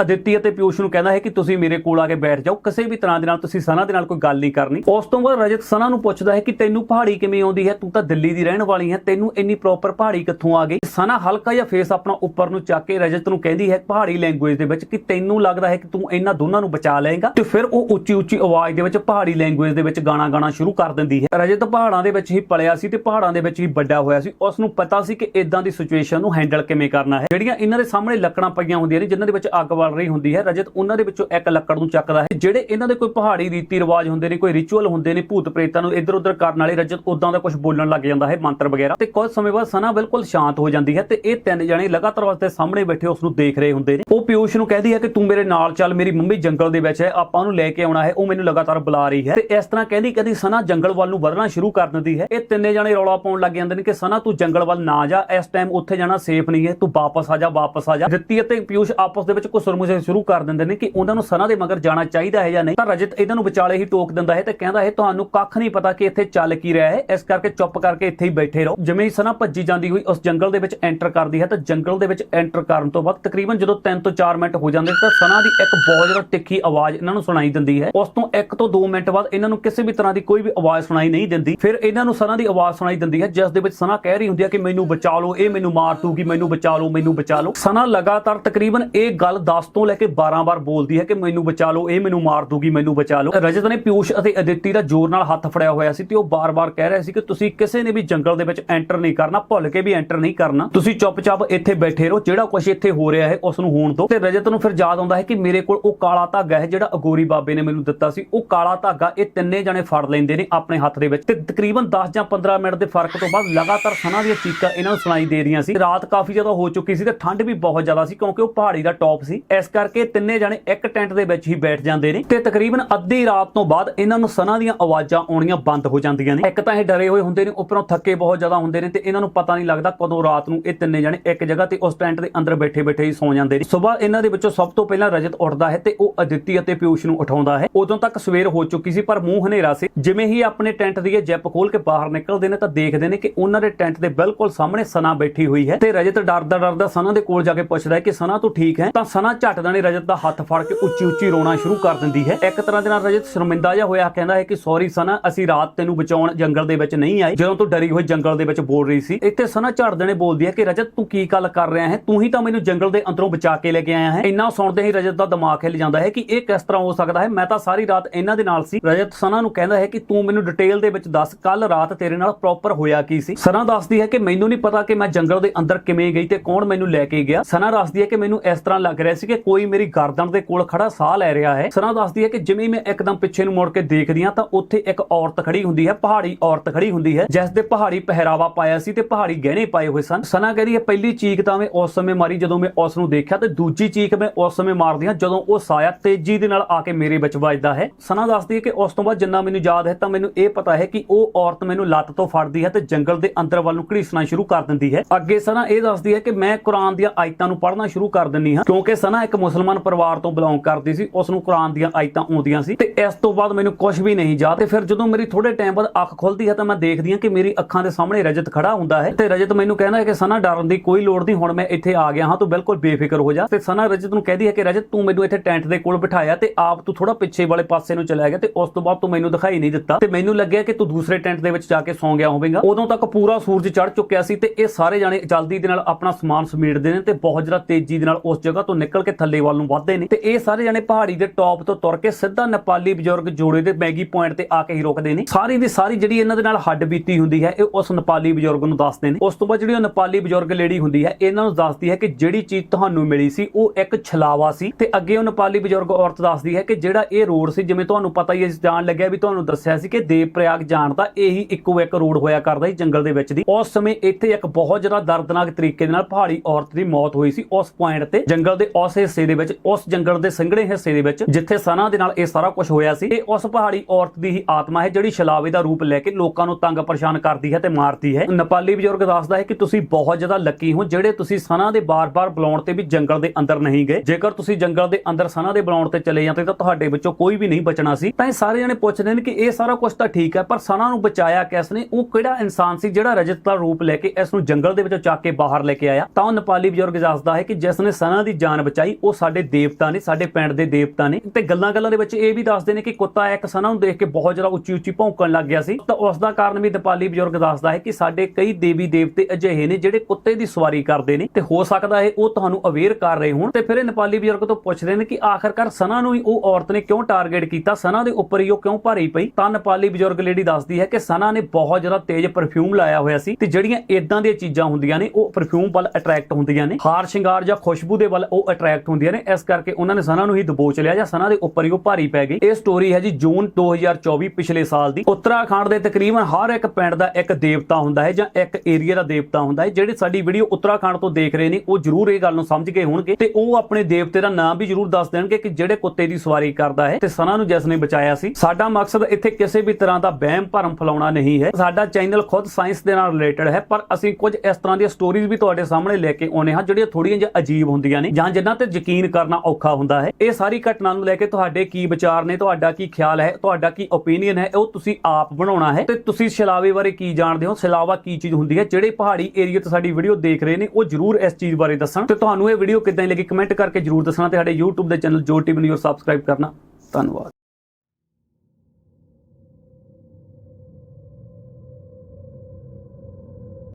ਅਦਿੱਤੀ ਅਤੇ ਪਿਊਸ਼ ਨੂੰ ਕਹਿੰਦਾ ਹੈ ਕਿ ਤੁਸੀਂ ਮੇਰੇ ਕੋਲ ਆ ਕੇ ਬੈਠ ਜਾਓ, ਕਿਸੇ ਵੀ ਤਰ੍ਹਾਂ ਦੇ ਨਾਲ ਤੁਸੀਂ ਸਨਾ ਦੇ ਨਾਲ ਕੋਈ ਗੱਲ ਨਹੀਂ ਕਰਨੀ। ਉਸ ਤੋਂ ਬਾਅਦ ਰਜਤ ਸਨਾ ਨੂੰ ਪੁੱਛਦਾ ਹੈ ਕਿ ਤੈਨੂੰ ਪਹਾੜੀ ਕਿਵੇਂ ਆਉਂਦੀ ਹੈ? ਤੂੰ ਤਾਂ ਦਿੱਲੀ ਦੀ ਰਹਿਣ ਵਾਲੀ ਹੈ, ਤੈਨੂੰ ਇੰਨੀ ਪ੍ਰੋਪਰ ਪਹਾੜੀ ਕਿੱਥੋਂ ਆ ਗਈ? ਸਨਾ ਹਲਕਾ ਜਿਹਾ ਫੇਸ ਆਪਣਾ ਉੱਪਰ ਨੂੰ ਚੱਕ ਕੇ ਰਜਤ ਨੂੰ ਕਹਿੰਦੀ ਹੈ ਪਹਾੜੀ ਲੈਂਗੁਏਜ ਦੇ ਵਿੱਚ ਕਿ ਤੈਨੂੰ ਲੱਗਦਾ ਹੈ ਕਿ ਤੂੰ ਇਹਨਾਂ ਦੋਨਾਂ ਨੂੰ ਬਚਾ ਲਏਗਾ? ਤੇ ਫਿਰ ਉਹ ਉੱਚੀ ਉੱਚੀ ਆਵਾਜ਼ ਦੇ ਵਿੱਚ ਪਹਾੜੀ ਲੈਂਗੁਏਜ ਦੇ ਵਿੱਚ ਗਾਣਾ ਗਾਣਾ ਸ਼ੁਰੂ ਕਰ ਦਿੰਦੀ ਹੈ। ਰਜਤ ਪਹਾੜਾਂ ਦੇ ਵਿੱਚ ਹੀ ਪਲਿਆ ਸੀ ਤੇ ਪਹਾੜਾਂ ਦੇ ਵਿੱਚ ਹੀ ਵੱਡਾ ਹੋਇਆ ਸੀ। ਉਸ ਨੂੰ ਪਤਾ ਸੀ ਕਿ ਇਦਾਂ ਦੀ ਸਿਚੁਏਸ਼ਨ ਨੂੰ ਹੈਂਡਲ ਕਿਵੇਂ ਕਰਨਾ ਹੈ। ਜਿਹੜੀਆਂ ਇਹਨਾਂ ਦੇ ਸਾਹਮਣੇ ਲੱਕੜਾਂ ਪਈਆਂ ਹੁੰਦੀਆਂ ਨੇ, ਜਿਨ੍ਹਾਂ ਦੇ ਵਿੱਚ ਅੱਗ ਬਲ ਰਹੀ ਹੁੰਦੀ ਹੈ, ਰਜਤ ਉਹਨਾਂ ਦੇ ਵਿੱਚੋਂ ਇੱਕ ਲੱਕੜ ਨੂੰ ਚੱਕਦਾ ਹੈ। ਜਿਹੜੇ ਇਹਨਾਂ ਦੇ ਕੋਈ ਪਹਾੜੀ ਰੀਤੀ ਰਿਵਾਜ ਹੁੰਦੇ ਨੇ, ਕੋਈ ਰਿਚੁਅਲ ਹੁੰਦੇ ਨੇ, ਭੂਤ ਪ੍ਰੇਤਾਂ ਨੂੰ ਇੱਧਰ ਉੱਧਰ ਕਰਨ ਵਾਲੇ, ਰਜਤ ਉਦਾਂ ਦਾ ਕੁਝ ਬੋਲਣ ਲੱਗ ਜਾਂਦਾ ਹੈ, ਮੰਤਰ ਵਗੈਰਾ। ਤੇ ਕੁਝ ਸਮੇਂ ਬਾਅਦ ਸਨਾ ਬਿਲਕੁਲ ਸ਼ਾਂਤ ਹੋ ਜਾਂਦੀ ਹੈ ਤੇ ਇਹ ਤਿੰਨ ਜਣੇ ਲਗਾਤਾਰ ਉਸਦੇ ਸਾਹਮਣੇ ਬੈਠੇ ਉਸ ਨੂੰ ਦੇਖ ਰਹੇ ਹੁੰਦੇ ਨੇ। ਉਹ ਪਿਊਸ਼ ਨੂੰ ਕਹਿੰਦੀ ਹੈ ਕਿ ਤੂੰ ਮੇਰੇ ਨਾਲ ਚੱਲ, ਮੇਰੀ ਮੰਮੀ ਜੰਗਲ ਦੇ ਵਿੱਚ ਹੈ, ਆਪਾਂ ਉਹਨੂੰ ਲੈ ਕੇ ਆਉਣਾ ਹੈ, ਉਹ ਮੈਨੂੰ ਲਗਾਤਾਰ ਬੁਲਾ ਰਹੀ ਹੈ। ਤੇ ਇਸ ਤਰ੍ਹਾਂ ਕਹਿੰਦੀ ਕਹਿੰਦੀ ਸਨਾ ਜੰਗਲ ਵੱਲ ਨੂੰ ਵਧਣਾ ਸ਼ੁਰੂ ਕਰ ਦਿੰਦੀ ਹੈ। ਇਹ ਤਿੰਨੇ ਜਣੇ ਰੌਲਾ ਪਾਉਣ ਲੱਗ ਜਾਂਦੇ ਨੇ ਕਿ ਸਨਾ ਤੂੰ ਜੰਗਲ ਵੱਲ ਨਾ ਜਾ। ਇਸ ਟਾਈਮ ਉੱਥੇ ਜਾਣਾ ਸੇਫ ਨਹੀਂ ਹੈ। ਤੂੰ ਵਾਪਸ ਆ ਜਾ, ਵਾਪਸ ਆ ਜਾ। ਦਿੱਤੀ ਅਤੇ ਪਿਊਸ਼ ਆਪਸ ਦੇ ਵਿੱਚ ਕੁਸਰਮੁਸੇ ਸ਼ੁਰੂ ਕਰ ਦਿੰਦੇ ਨੇ ਕਿ ਉਹਨਾਂ ਨੂੰ ਸਨਾ ਦੇ ਮਗਰ ਜਾਣਾ ਚਾਹੀਦਾ ਹੈ ਜਾਂ ਨਹੀਂ। ਤਾਂ ਰਜਤ ਇਹਨਾਂ ਨੂੰ ਵਿਚਾਲੇ ਹੀ ਟੋਕ ਦਿੰਦਾ ਹੈ ਤੇ ਕਹਿੰਦਾ ਹੈ, ਤੁਹਾਨੂੰ ਕੱਖ ਨਹੀਂ ਪਤਾ ਕਿ ਇੱਥੇ ਚੱਲ ਕੀ ਰਿਹਾ ਹੈ। ਇਸ ਕਰਕੇ ਚੁੱਪ ਕਰਕੇ ਇੱਥੇ ਹੀ ਬੈਠੇ ਰਹੋ। ਜਿਵੇਂ ਹੀ ਸਨਾ ਭੱਜੀ ਜਾਂਦੀ ਹੋਈ ਉਸ ਜੰਗਲ ਦੇ ਵਿੱਚ ਐਂਟਰ ਕਰਦੀ ਹੈ, ਤਾਂ ਜੰਗਲ ਦੇ ਵਿੱਚ ਐਂਟਰ ਕਰਨ ਤੋਂ ਬਾਅਦ ਤਕਰੀਬਨ ਜਦੋਂ 3 ਤੋਂ 4 ਮਿੰਟ ਹੋ ਜਾਂਦੇ ਤਾਂ ਸਨਾ ਦੀ ਇੱਕ ਬਹੁਤ ਜ਼ਿਆਦਾ ਤਿੱਖੀ ਆਵਾਜ਼ ਇਹਨਾਂ ਨੂੰ ਸੁਣਾਈ ਦਿੰਦੀ ਹੈ। ਉਸ ਤੋਂ 1 ਤੋਂ 2 ਮਿੰਟ ਬਾਅਦ ਇਹਨਾਂ ਨੂੰ ਕਿਸੇ ਵੀ ਤਰ੍ਹਾਂ ਦੀ ਕੋਈ ਵੀ ਆਵਾਜ਼ ਸੁਣਾਈ ਨਹੀਂ ਦਿੰਦੀ। ਫਿਰ ਇਹਨਾਂ ਨੂੰ ਸਨਾ ਦੀ ਆਵਾਜ਼ ਸੁਣਾਈ ਦਿੰਦੀ ਹੈ, ਜਿਸ ਦੇ ਵਿੱਚ ਸਨਾ ਕਹਿ ਰਹੀ ਹੁੰਦੀ ਹੈ ਕਿ ਮੈਨੂੰ ਬਚਾ ਲਓ, ਇਹ ਮੈਨੂੰ ਮਾਰ ਦੂਗੀ, ਮੈਨੂੰ ਬਚਾ ਲਓ, ਮੈਨੂੰ ਬਚਾ ਲਓ। ਸਨਾ ਲਗਾਤਾਰ ਤਕਰੀਬਨ ਇਹ ਗੱਲ 10 ਤੋਂ ਲੈ ਕੇ 12 ਵਾਰ ਬੋਲਦੀ ਹੈ ਕਿ ਮੈਨੂੰ ਬਚਾ ਲਓ, ਇਹ ਮੈਨੂੰ ਮਾਰ ਦੂਗੀ, ਮੈਨੂੰ ਬਚਾ ਲਓ। ਰਜਤ ਨੇ ਪਿਊਸ਼ ਅਤੇ ਅਦਿੱਤੀ ਦਾ ਜ਼ੋਰ ਨਾਲ ਹੱਥ ਫੜਿਆ ਹੋਇਆ ਸੀ ਤੇ ਉਹ ਬਾਰ-ਬਾਰ ਕਹਿ ਰਿਹਾ ਸੀ ਕਿ ਤੁਸੀਂ ਕਿਸੇ ਨੇ ਵੀ ਜੰਗਲ ਦੇ ਵਿੱਚ ਐਂਟਰ ਨਹੀਂ ਕਰਨਾ, ਭੁੱਲ ਕੇ ਵੀ ਐਂਟਰ ਨਹੀਂ ਕਰਨਾ। ਤੁਸੀਂ ਚੁੱਪਚਾਪ ਇੱਥੇ ਬੈਠੇ ਰਹੋ, ਜਿਹੜਾ ਕੁਝ ਇੱਥੇ ਹੋ ਰਿਹਾ ਹੈ, ਉਸ ਨੂੰ ਹੋਣ ਦਿਓ। ਤੇ ਰਜਤ ਨੂੰ ਫਿਰ ਯਾਦ ਆਉਂਦਾ ਹੈ ਕਿ ਮੇਰੇ ਕੋਲ ਉਹ ਕਾਲਾ ਧਾਗਾ ਹੈ, ਜਿਹੜਾ ਅਗੋਰੀ ਬਾਬੇ ਨੇ ਮੈਨੂੰ ਦਿੱਤਾ ਸੀ। ਉਹ ਕਾਲਾ ਧਾਗਾ ਇਹ ਤਿੰਨੇ ਜਣੇ ਫੜ ਲੈਂਦੇ ਨੇ ਆਪਣੇ ਹੱਥ ਦੇ ਵਿੱਚ। ਤੇ ਤਕਰੀਬਨ 10 ਜਾਂ 15 ਮਿੰਟ ਦੇ ਫ਼ਰਕ ਤੋਂ ਬਾਅਦ ਲਗਾਤਾਰ ਸਨਾ ਦੀਆਂ ਚੀਕਾਂ ਇਹਨਾਂ ਨੂੰ ਸੁਣਾਈ ਦੇ ਰਹੀਆਂ ਸੀ। ਰਾਤ ਕਾਫੀ ਜ਼ਿਆਦਾ ਹੋ ਚੁੱਕੀ ਸੀ ਤੇ ਠੰਡ ਵੀ ਬਹੁਤ ਜ਼ਿਆਦਾ ਸੀ ਕਿਉਂਕਿ ਉਹ ਪਹਾੜੀ ਦਾ ਟੌਪ ਸੀ। ਇਸ ਕਰਕੇ ਤਿੰਨੇ ਜਣੇ ਇੱਕ ਟੈਂਟ ਦੇ ਵਿੱਚ ਹੀ ਬੈਠ ਜਾਂਦੇ ਨੇ ਤੇ ਤਕਰੀਬਨ ਅੱਧੀ ਰਾਤ ਤੋਂ ਬਾਅਦ ਇਹਨਾਂ ਨੂੰ ਸਨਾ ਦੀਆਂ ਆਵਾਜ਼ਾਂ ਆਉਣੀਆਂ ਬੰਦ ਹੋ ਜਾਂਦੀਆਂ ਨੇ। ਇੱਕ ਤਾਂ ਇਹ ਡਰੇ ਹੋਏ ਹੁੰਦੇ ਨੇ, ਉੱਪਰੋਂ ਥੱਕੇ ਬਹੁਤ ਜ਼ਿਆਦਾ ਹੁੰਦੇ ਨੇ ਤੇ ਇਹਨਾਂ ਨੂੰ ਪਤਾ ਨਹੀਂ ਲੱਗਦਾ ਕਦੋਂ ਰਾਤ ਨੂੰ ਇਹ ਤਿੰਨੇ ਜਣੇ ਇੱਕ ਜਗ੍ਹਾ ਤੇ ਉਸ ਟੈਂਟ ਦੇ ਅੰਦਰ ਬੈਠੇ ਬੈਠੇ ਹੀ ਸੌਂ ਜਾਂਦੇ ਨੇ। ਸਵੇਰ ਇਹਨਾਂ ਦੇ ਵਿੱਚੋਂ ਸਭ ਤੋਂ ਪਹਿਲਾਂ ਰਜਤ ਉੱਠਦਾ ਹੈ ਤੇ ਉਹ ਅਦਿੱਤੀ ਅਤੇ ਪਿਊਸ਼ ਨੂੰ ਉਠਾਉਂਦਾ ਹੈ। ਉਦੋਂ ਤੱਕ ਸਵੇਰ ਹੋ ਚੁੱਕੀ ਚੁੱਕੀ ਸੀ, ਪਰ ਮੂੰਹ ਹਨੇਰਾ ਸੀ। ਜਿਵੇਂ ਹੀ ਆਪਣੇ ਟੈਂਟ ਦੀ ਇਹ ਖੋਲ ਕੇ ਬਾਹਰ ਨਿਕਲਦੇ ਨੇ ਤਾਂ ਦੇਖਦੇ ਨੇ ਕਿ ਉਹਨਾਂ ਦੇ ਟੈਂਟ ਦੇ ਬਿਲਕੁਲ ਸਾਹਮਣੇ ਸਨਾ ਬੈਠੀ ਹੋਈ ਹੈ। ਤੇ ਰਜਤ ਡਰਦਾ ਡਰਦਾ ਸਨਾ ਦੇ ਕੋਲ ਜਾ ਕੇ ਪੁੱਛਦਾ ਹੈ ਕਿ ਸਨਾ ਤੂੰ ਠੀਕ ਹੈ? ਤਾਂ ਸਨਾ ਝੱਟ ਦੇਣੇ ਰਜਤ ਦਾ ਹੱਥ ਫੜ ਕੇ ਉੱਚੀ ਉੱਚੀ ਰੋਣਾ ਸ਼ੁਰੂ ਕਰ ਦਿੰਦੀ ਹੈ। ਇੱਕ ਤਰ੍ਹਾਂ ਦੇ ਨਾਲ ਰਜਤ ਸ਼ਰਮਿੰਦਾ ਜਿਹਾ ਹੋਇਆ, ਕਹਿੰਦਾ ਹੈ ਕਿ ਸੌਰੀ ਸਨਾ, ਅਸੀਂ ਰਾਤ ਤੈਨੂੰ ਬਚਾਉਣ ਜੰਗਲ ਦੇ ਵਿੱਚ ਨਹੀਂ ਆਏ। ਜਦੋਂ ਤੂੰ ਡਰੀ ਹੋਈ ਜੰਗਲ ਦੇ ਵਿੱਚ ਬੋਲ ਰਹੀ ਸੀ, ਇੱਥੇ ਸਨਾ ਝੜ ਦੇਣੇ ਬੋਲਦੀ ਹੈ ਕਿ ਰਜਤ ਤੂੰ ਕੀ ਗੱਲ ਕਰ ਰਿਹਾ ਹੈ? ਤੂੰ ਹੀ ਤਾਂ ਮੈਨੂੰ ਜੰਗਲ ਦੇ ਅੰਦਰੋਂ ਬਚਾ ਕੇ ਲੈ ਕੇ ਆਇਆ ਹੈ। ਇੰਨਾ ਸੁਣਦੇ ਹੀ ਰਜਤ ਦਾ ਦਿਮਾਗ ਹਿੱਲ ਜਾਂਦਾ ਹੈ ਕਿ ਇਹ ਕਿਸ ਤਰ੍ਹਾਂ ਹੋ ਸਕਦਾ ਹੈ? ਮੈਂ ਤਾਂ ਸਾਰੀ ਰਾਤ ਇਹਨਾਂ ਦੇ ਨਾਲ ਸੀ। ਰਜਤ ਸਨਾ ਨੂੰ ਕਹਿੰਦਾ ਹੈ ਕਿ ਤੂੰ ਮੈਨੂੰ ਡਿਟੇਲ ਦੇ ਵਿੱਚ ਦੱਸ ਕੱਲ ਰਾਤ ਤੇਰੇ ਨਾਲ ਪ੍ਰੋਪਰ ਹੋਇਆ ਕੀ ਸੀ? ਸਨਾ ਦੱਸਦੀ ਹੈ ਕਿ ਮੈਨੂੰ ਨਹੀਂ ਪਤਾ ਕਿ ਮੈਂ ਜੰਗਲ ਦੇ ਅੰਦਰ ਕਿਵੇਂ ਗਈ ਤੇ ਕੌਣ ਮੈਨੂੰ ਲੈ ਕੇ ਗਿਆ। ਸਨਾ ਦੱਸਦੀ ਹੈ ਕਿ ਮੈਨੂੰ ਇਸ ਤਰ੍ਹਾਂ ਲੱਗ ਰਿਹਾ ਸੀ ਕਿ ਕੋਈ ਮੇਰੀ ਗਰਦਨ ਦੇ ਕੋਲ ਖੜਾ ਸਾਹ ਲੈ ਰਿਹਾ ਹੈ। ਸਨਾ ਦੱਸਦੀ ਹੈ ਕਿ ਜਿਵੇਂ ਮੈਂ ਇੱਕਦਮ ਪਿੱਛੇ ਨੂੰ ਮੁੜ ਕੇ ਦੇਖਦੀ ਹਾਂ ਤਾਂ ਉੱਥੇ ਇੱਕ ਔਰਤ ਖੜੀ ਹੁੰਦੀ ਹੈ, ਪਹਾੜੀ ਔਰਤ ਖੜੀ ਹੁੰਦੀ ਹੈ, ਜਿਸ ਦੇ ਪਹਾੜੀ ਪਹਿਰਾਵਾ ਪਾਇਆ ਸੀ ਤੇ ਪਹਾੜੀ ਗਹਿਣੇ ਪਾਏ ਹੋਏ ਸਨ। ਸਨਾ ਕਹਿੰਦੀ ਹੈ, ਪਹਿਲੀ ਚੀਕ ਤਾਂ ਮੈਂ ਉਸ ਸਮੇਂ ਮਾਰੀ ਜਦੋਂ ਮੈਂ ਉਸ ਨੂੰ ਦੇਖਿਆ ਤੇ ਦੂਜੀ ਚੀਕ ਮੈਂ ਉਸ ਸਮੇਂ ਮਾਰਦੀ ਹਾਂ ਜਦੋਂ ਉਹ ਸਾਇਆ ਤੇਜ਼ੀ ਦੇ ਨਾਲ ਆ ਕੇ ਮੇਰੇ ਵਿੱਚ ਵੱਜਦਾ ਹੈ। ਸਨਾ ਦੱਸਦੀ ਹੈ ਕਿ ਉਸ ਤੋਂ ਬਾਅਦ ਜਿੰਨਾ ਮੈਨੂੰ ਯਾਦ ਹੈ ਤਾਂ ਮੈਨੂੰ ਇਹ ਪਤਾ ਹੈ ਕਿ ਉਹ ਔਰਤ ਮੈਨੂੰ ਲੱਤ ਤੋਂ ਫੜਦੀ ਹੈ ਤੇ ਜੰਗਲ ਦੇ ਅੰਦਰ ਵੱਲ ਨੂੰ ਘੜੀਸਣਾ ਸ਼ੁਰੂ ਕਰ ਦਿੰਦੀ ਹੈ। ਅੱਗੇ ਸਨਾ ਇਹ ਦੱਸਦੀ ਹੈ ਕਿ ਮੈਂ ਕੁਰਾਨ ਦੀਆਂ ਆਇਤਾਂ ਨੂੰ ਪੜ੍ਹਨਾ ਸ਼ੁਰੂ ਕਰ ਦਿੰਨੀ ਹਾਂ, ਕਿਉਂਕਿ ਸਨਾ ਇੱਕ ਮੁਸਲਮਾਨ ਪਰਿਵਾਰ ਤੋਂ ਬਿਲੋਂਗ ਕਰਦੀ ਸੀ, ਉਸ ਨੂੰ ਕੁਰਾਨ ਦੀਆਂ ਆਇਤਾਂ ਆਉਂਦੀਆਂ ਸੀ ਤੇ ਇਸ ਤੋਂ ਬਾਅਦ ਮੈਨੂੰ ਕੁਝ ਵੀ ਨਹੀਂ ਯਾਦ ਤੇ ਫਿਰ ਜਦੋਂ ਮੇਰੀ ਥੋੜੇ ਟਾਈਮ ਬਾਅਦ ਅੱਖ ਖੁੱਲਦੀ ਹੈ ਤਾਂ ਮੈਂ ਦੇਖਦੀ ਹਾਂ ਕਿ ਮੇਰੀ ਅੱਖਾਂ ਦੇ ਸਾਹਮਣੇ ਰਜਤ ਖੜਾ ਹੁੰਦਾ ਹੈ ਤੇ ਰਜਤ ਮੈਨੂੰ ਕਹਿੰਦਾ ਹੈ ਕਿ ਸਨਾ ਡਰਨ ਦੀ ਕੋਈ ਲੋੜ ਨਹੀਂ, ਹੁਣ ਮੈਂ ਇੱਥੇ ਆ ਗਿਆ ਹਾਂ, ਤੂੰ ਬਿਲਕੁਲ ਬੇਫਿਕਰ ਹੋ ਜਾ ਤੇ ਸਨਾ ਰਜਤ ਨੂੰ ਕਹਿੰਦੀ ਹੈ ਕਿ ਰਜਤ ਤੂੰ ਮੈਨੂੰ ਇੱਥੇ ਟੈਂਟ ਦੇ ਕੋਲ ਬਿਠਾਇਆ ਤੇ ਆਪ ਤੂੰ ਥੋੜਾ ਪਿੱਛੇ ਵਾਲੇ ਪਾਸੇ ਨੂੰ ਚਲਾ ਗਿਆ ਤੇ ਉਸ ਤੋਂ ਬਾਅਦ ਤੂੰ ਮੈਨੂੰ ਦਿਖਾਈ ਨਹੀਂ ਦਿੱਤਾ ਤੇ ਮੈਨੂੰ ਲੱਗਿਆ ਕਿ ਤੂੰ ਦੂਸਰੇ ਟੈਂਟ ਦੇ ਵਿੱਚ ਜਾ ਕੇ ਸੌਂ ਗਿਆ ਹੋਵੇਂਗਾ। ਉਦੋਂ ਤੱਕ ਪੂਰਾ ਸੂਰਜ ਚੜ ਚੁੱਕਿਆ ਸੀ ਤੇ ਇਹ ਸਾਰੇ ਜਾਣੇ ਜਲਦੀ ਦੇ ਨਾਲ ਆਪਣਾ ਸਮਾਨ ਸਮੇਟਦੇ ਨੇ ਤੇ ਬਹੁਤ ਜ਼ਿਆਦਾ ਤੇਜ਼ੀ ਦੇ ਨਾਲ ਉਸ ਜਗ੍ਹਾ ਤੋਂ ਨਿਕਲ ਕੇ ਥੱਲੇ ਵੱਲ ਨੂੰ ਵੱਧਦੇ ਨੇ। ਤੇ ਇਹ ਸਾਰੇ ਜਾਣੇ ਪਹਾੜੀ ਦੇ ਟੌਪ ਤੋਂ ਤੁਰ ਕੇ ਸਿੱਧਾ ਨੇਪਾਲੀ ਬਜ਼ੁਰਗ ਜੋੜੇ ਦੇ ਮੈਗੀ ਪੁਆਇੰਟ ਤੇ ਆ ਕੇ ਹੀ ਰੁਕਦੇ ਨੇ। ਸਾਰੀ ਦੀ ਸਾਰੀ ਜਿਹੜੀ ਇਹਨਾਂ ਦੇ ਨਾਲ ਹੱਡ ਬੀਤੀ ਹੁੰਦੀ ਹੈ, ਇਹ ਉਸ ਨੇਪਾਲੀ ਬਜ਼ੁਰਗ ਨੂੰ ਦੱਸਦੇ ਨੇ। ਉਸ ਤੋਂ ਬਾਅਦ ਜਿਹੜੀ ਉਹ ਨੇਪਾਲੀ ਬਜ਼ੁਰਗ ਲੇਡੀ ਹੁੰਦੀ ਹੈ, ਇਹਨਾਂ ਨੂੰ ਦੱਸਦੀ ਹੈ ਕਿ ਜਿਹੜੀ ਚੀਜ਼ ਤੁਹਾਨੂੰ ਮਿਲੀ ਸੀ, ਉਹ ਇੱਕ ਛਲਾਵਾ ਸੀ। ਤੇ ਅੱਗੇ ਉਹ ਨੇਪਾਲੀ ਬਜ਼ੁਰਗ ਔਰਤ ਦੱਸਦੀ ਹੈ ਕਿ ਜਿਹੜਾ ਇਹ ਰੋਡ ਸੀ, ਜਿਵੇਂ ਤੁਹਾਨੂੰ ਪਤਾ ਹੀ ਹੈ ਜਾਣ ਲੱਗਿਆ ਵੀ ਤੁਹਾਨੂੰ ਦੱਸਿਆ ਸੀ ਕਿ ਦੇਵ ਪ੍ਰਯਾਗ ਜਾਣ ਦਾ ਇਹੀ ਇੱਕੋ ਇੱਕ ਰੋਡ ਹੋਇਆ ਕਰਦਾ ਸੀ ਜੰਗਲ ਦੇ ਵਿੱਚ ਦੀ। ਉਸ ਸਮੇਂ ਇੱਥੇ ਇੱਕ ਬਹੁਤ ਜ਼ਿਆਦਾ ਦਰਦਨਾਕ ਤਰੀਕੇ ਦੇ ਨਾਲ ਪਹਾੜੀ ਔਰਤ ਦੀ ਮੌਤ ਹੋਈ ਸੀ। ਉਸ ਪੁਆਇੰਟ ਤੇ ਜੰਗਲ ਦੇ ਉਸ ਹਿੱਸੇ ਦੇ ਵਿੱਚ, ਉਸ ਜੰਗਲ ਦੇ ਸੰਘਣੇ ਹਿੱਸੇ ਦੇ ਵਿੱਚ, ਜਿੱਥੇ ਸਨਾ ਦੇ ਨਾਲ ਇਹ ਸਾਰਾ ਕੁਝ ਹੋਇਆ ਸੀ, ਇਹ ਉਸ ਪਹਾੜੀ ਔਰਤ ਦੀ ਹੀ ਆਤਮਾ ਹੈ ਜਿਹੜੀ ਸ਼ਲਾਵੇ ਦਾ ਰੂਪ ਲੈ ਕੇ ਲੋਕਾਂ ਨੂੰ ਤੰਗ ਪਰੇਸ਼ਾਨ ਕਰਦੀ ਹੈ ਤੇ ਮਾਰਦੀ ਹੈ। ਨੇਪਾਲੀ ਬਜ਼ੁਰਗ ਦੱਸਦਾ ਹੈ ਕਿ ਤੁਸੀਂ ਬਹੁਤ ਜ਼ਿਆਦਾ ਲੱਕੀ ਹੋ, ਜਿਹੜੇ ਤੁਸੀਂ ਸਨਾ ਦੇ ਬਾਰ-ਬਾਰ ਬੁਲਾਉਣ ਤੇ ਵੀ ਜੰਗਲ ਦੇ ਅੰਦਰ ਨਹੀਂ ਗਏ। ਜੇਕਰ ਤੁਸੀਂ ਜੰਗਲ ਦੇ ਅੰਦਰ ਸਨਾ ਦੇ ਬੁਲਾਉਣ ਤੇ ਚਲੇ ਜਾਂਦੇ ਤਾਂ ਤੁਹਾਡੇ ਵਿੱਚੋਂ ਕੋਈ ਵੀ ਨਹੀਂ ਬਚਣਾ ਸੀ। ਤਾਂ ਇਹ ਸਾਰੇ ਜਣੇ ਪੁੱਛਦੇ ਨੇ ਕਿ ਇਹ ਸਾਰਾ ਕੁਝ ਤਾਂ ਠੀਕ ਹੈ, ਪਰ ਸਨਾ ਨੂੰ ਬਚਾਇਆ ਕਿਸ ਨੇ? ਉਹ ਕਿਹੜਾ ਇਨਸਾਨ ਸੀ ਜਿਹੜਾ ਰਜਤ ਦਾ ਰੂਪ ਲੈ ਕੇ ਇਸ ਨੂੰ ਜੰਗਲ ਦੇ ਵਿੱਚੋਂ ਚੱਕ ਕੇ ਬਾਹਰ ਲੈ ਕੇ ਆਇਆ? ਤਾਂ ਉਹ ਨੇਪਾਲੀ ਬਜ਼ੁਰਗ ਦੱਸਦਾ ਹੈ ਕਿ ਜਿਸ ਨੇ ਸਨਾ ਦੀ ਜਾਨ ਬਚਾਈ, ਉਹ ਸਾਡੇ ਦੇਵਤਾ ਨੇ, ਸਾਡੇ ਪਿੰਡ ਦੇ ਦੇਵਤਾ ਨੇ। ਤੇ ਗੱਲਾਂ-ਗੱਲਾਂ ਦੇ ਵਿੱਚ ਇਹ ਵੀ ਦੱਸਦੇ ਨੇ ਕਿ ਕੁੱਤਾ ਇੱਕ ਸਨਾ ਨੂੰ ਦੇਖ ਕੇ ਬਹੁਤ ਜ਼ਿਆਦਾ ਉੱਚੀ-ਉੱਚੀ ਭੌਂਕਣ ਲੱਗ ਗਿਆ ਸੀ। ਤਾਂ ਉਸ ਦਾ ਕਾਰਨ ਵੀ ਨੇਪਾਲੀ ਬਜ਼ੁਰਗ ਦੱਸਦਾ ਹੈ ਕਿ ਸਾਡੇ ਕਈ ਦੇਵੀ ਦੇਵਤੇ ਅਜਿਹੇ ਨੇ ਜਿਹੜੇ ਕੁੱਤੇ ਦੀ ਸਵਾਰੀ ਕਰਦੇ ਨੇ। ਤੇ ਹੋ ਸਕਦਾ ਹੈ ਉਹ ਤੁਹਾਨੂੰ ਅਵੇਅਰ ਕਰ ਰਹੇ ਹੋਣ। ਤੇ ਫਿਰ ਇਹ ਨੇਪਾਲੀ ਬਜ਼ੁਰਗ ਤੋਂ ਪੁੱਛਦੇ ਨੇ ਕਿ ਆਖਰਕਾਰ ਸਨਾ ਨੂੰ ਹੀ ਉਹ ਔਰਤ ਨੇ ਕਿਉਂ ਟਾਰਗੇਟ ਕੀਤਾ? ਸਨਾ ਦੇ ਉੱਪਰ ਹੀ ਉਹ ਕਿਉਂ ਭਾਰੀ ਪਈ? ਤਨਪਾਲੀ ਬਜ਼ੁਰਗ ਲੇਡੀ ਦੱਸਦੀ ਹੈ ਕਿ ਸਨਾ ਨੇ ਬਹੁਤ ਜ਼ਿਆਦਾ ਤੇਜ਼ ਪਰਫਿਊਮ ਲਾਇਆ ਹੋਇਆ ਸੀ ਤੇ ਜਿਹੜੀਆਂ ਇਦਾਂ ਦੀਆਂ ਚੀਜ਼ਾਂ ਹੁੰਦੀਆਂ ਨੇ, ਉਹ ਪਰਫਿਊਮ ਵੱਲ ਅਟਰੈਕਟ ਹੁੰਦੀਆਂ ਨੇ। ਹਾਰ ਸ਼ਿੰਗਾਰ ਜਾਂ ਖੁਸ਼ਬੂ ਦੇ ਵੱਲ ਉਹ ਅਟਰੈਕਟ ਹੁੰਦੀਆਂ ਨੇ। ਇਸ ਕਰਕੇ ਉਹਨਾਂ ਨੇ ਸਨਾ ਨੂੰ ਹੀ ਦਬੋਚ ਲਿਆ ਜਾਂ ਸਨਾ ਦੇ ਉੱਪਰ ਹੀ ਉਹ ਭਾਰੀ ਪੈ ਗਈ। ਇਹ ਸਟੋਰੀ ਹੈ ਜੀ ਜੂਨ 2024 ਪਿਛਲੇ ਸਾਲ ਦੀ। ਉੱਤਰਾਖੰਡ ਦੇ ਤਕਰੀਬਨ ਹਰ ਇੱਕ ਪਿੰਡ ਦਾ ਇੱਕ ਦੇਵਤਾ ਹੁੰਦਾ ਹੈ ਜਾਂ ਇੱਕ ਏਰੀਆ ਦਾ ਦੇਵਤਾ ਹੁੰਦਾ ਹੈ। ਜਿਹੜੇ ਸਾਡੀ ਵੀਡੀਓ ਉੱਤਰਾਖੰਡ ਤੋਂ ਦੇਖ ਰਹੇ ਨੇ, ਉਹ ਜ਼ਰੂਰ ਇਹ ਗੱਲ ਨੂੰ ਸਮਝ ਗਏ ਹੋਣਗੇ ਤੇ ਉਹ ਆਪਣੇ ਦੇਵਤੇ ਦਾ ਨਾਮ ਵੀ ਜ਼ਰੂਰ ਦੱਸ ਦੇਣਗੇ ਕਿ ਜਿਹੜੇ ਕੁੱਤੇ ਦੀ ਸਵਾਰੀ ਕਰਦਾ ਹੈ ਤੇ ਸਨਾ ਨੂੰ ਜਿਸ ਨੇ ਬਚਾਇਆ ਸੀ। ਸਾਡਾ ਮਕਸਦ ਇੱਥੇ ਕਿਸੇ ਵੀ ਤਰ੍ਹਾਂ ਦਾ ਵਹਿਮ ਭਰਮ ਫੈਲਾਉਣਾ ਨਹੀਂ ਹੈ। ਸਾਡਾ ਚੈਨਲ ਖੁਦ ਸਾਇੰਸ ਦੇ ਨਾਲ ਰਿਲੇਟਡ ਹੈ, ਪਰ ਅਸੀਂ ਕੁਝ ਇਸ ਤਰ੍ਹਾਂ ਦੀਆਂ ਸਟੋਰੀਜ਼ ਵੀ ਤੁਹਾਡੇ ਸਾਹਮਣੇ ਲੈ ਕੇ ਆਉਨੇ ਹਾਂ, ਜਿਹੜੀਆਂ ਥੋੜੀਆਂ ਜਿਹਾ ਅਜੀਬ ਹੁੰਦੀਆਂ ਨੇ ਜਾਂ ਜਿਨ੍ਹਾਂ ਤੇ ਯਕੀਨ ਕਰਨਾ ਔਖਾ ਹੁੰਦਾ ਹੈ। ਇਹ ਸਾਰੀ ਘਟਨਾ ਨੂੰ ਲੈ ਕੇ ਤੁਹਾਡੇ ਕੀ ਵਿਚਾਰ ਨੇ, ਤੁਹਾਡਾ ਕੀ ਖਿਆਲ ਹੈ, ਤੁਹਾਡਾ ਕੀ ਓਪੀਨੀਅਨ ਹੈ, ਉਹ ਤੁਸੀਂ ਆਪ ਬਣਾਉਣਾ ਹੈ। ਤੇ ਤੁਸੀਂ ਛਲਾਵੇ ਬਾਰੇ ਕੀ ਜਾਣਦੇ ਹੋ? ਛਲਾਵਾ ਕੀ ਚੀਜ਼ ਹੁੰਦੀ ਹੈ? ਜਿਹੜੇ ਪਹਾੜੀ ਏਰੀਆ ਤੋਂ ਸਾਡੀ ਵੀਡੀਓ ਦੇਖ ਰਹੇ ਨੇ, ਉਹ ਜਰੂਰ ਇਸ ਚੀਜ਼ ਬਾਰੇ ਦੱਸਣ। ਤੇ ਤੁਹਾਨੂੰ ਇਹ ਵੀਡੀਓ ਕਿੱਦਾਂ ਲੱਗੀ ਕਮੈਂਟ ਕਰਕੇ ਜਰੂਰ ਦੱਸਣਾ ਤੇ ਸਾਡੇ YouTube ਦੇ ਚੈਨਲ ਜੋ ਟੀਵੀ ਨਿਊਜ਼ ਸਬਸਕ੍ਰਾਈਬ ਕਰਨਾ। ਧੰਨਵਾਦ।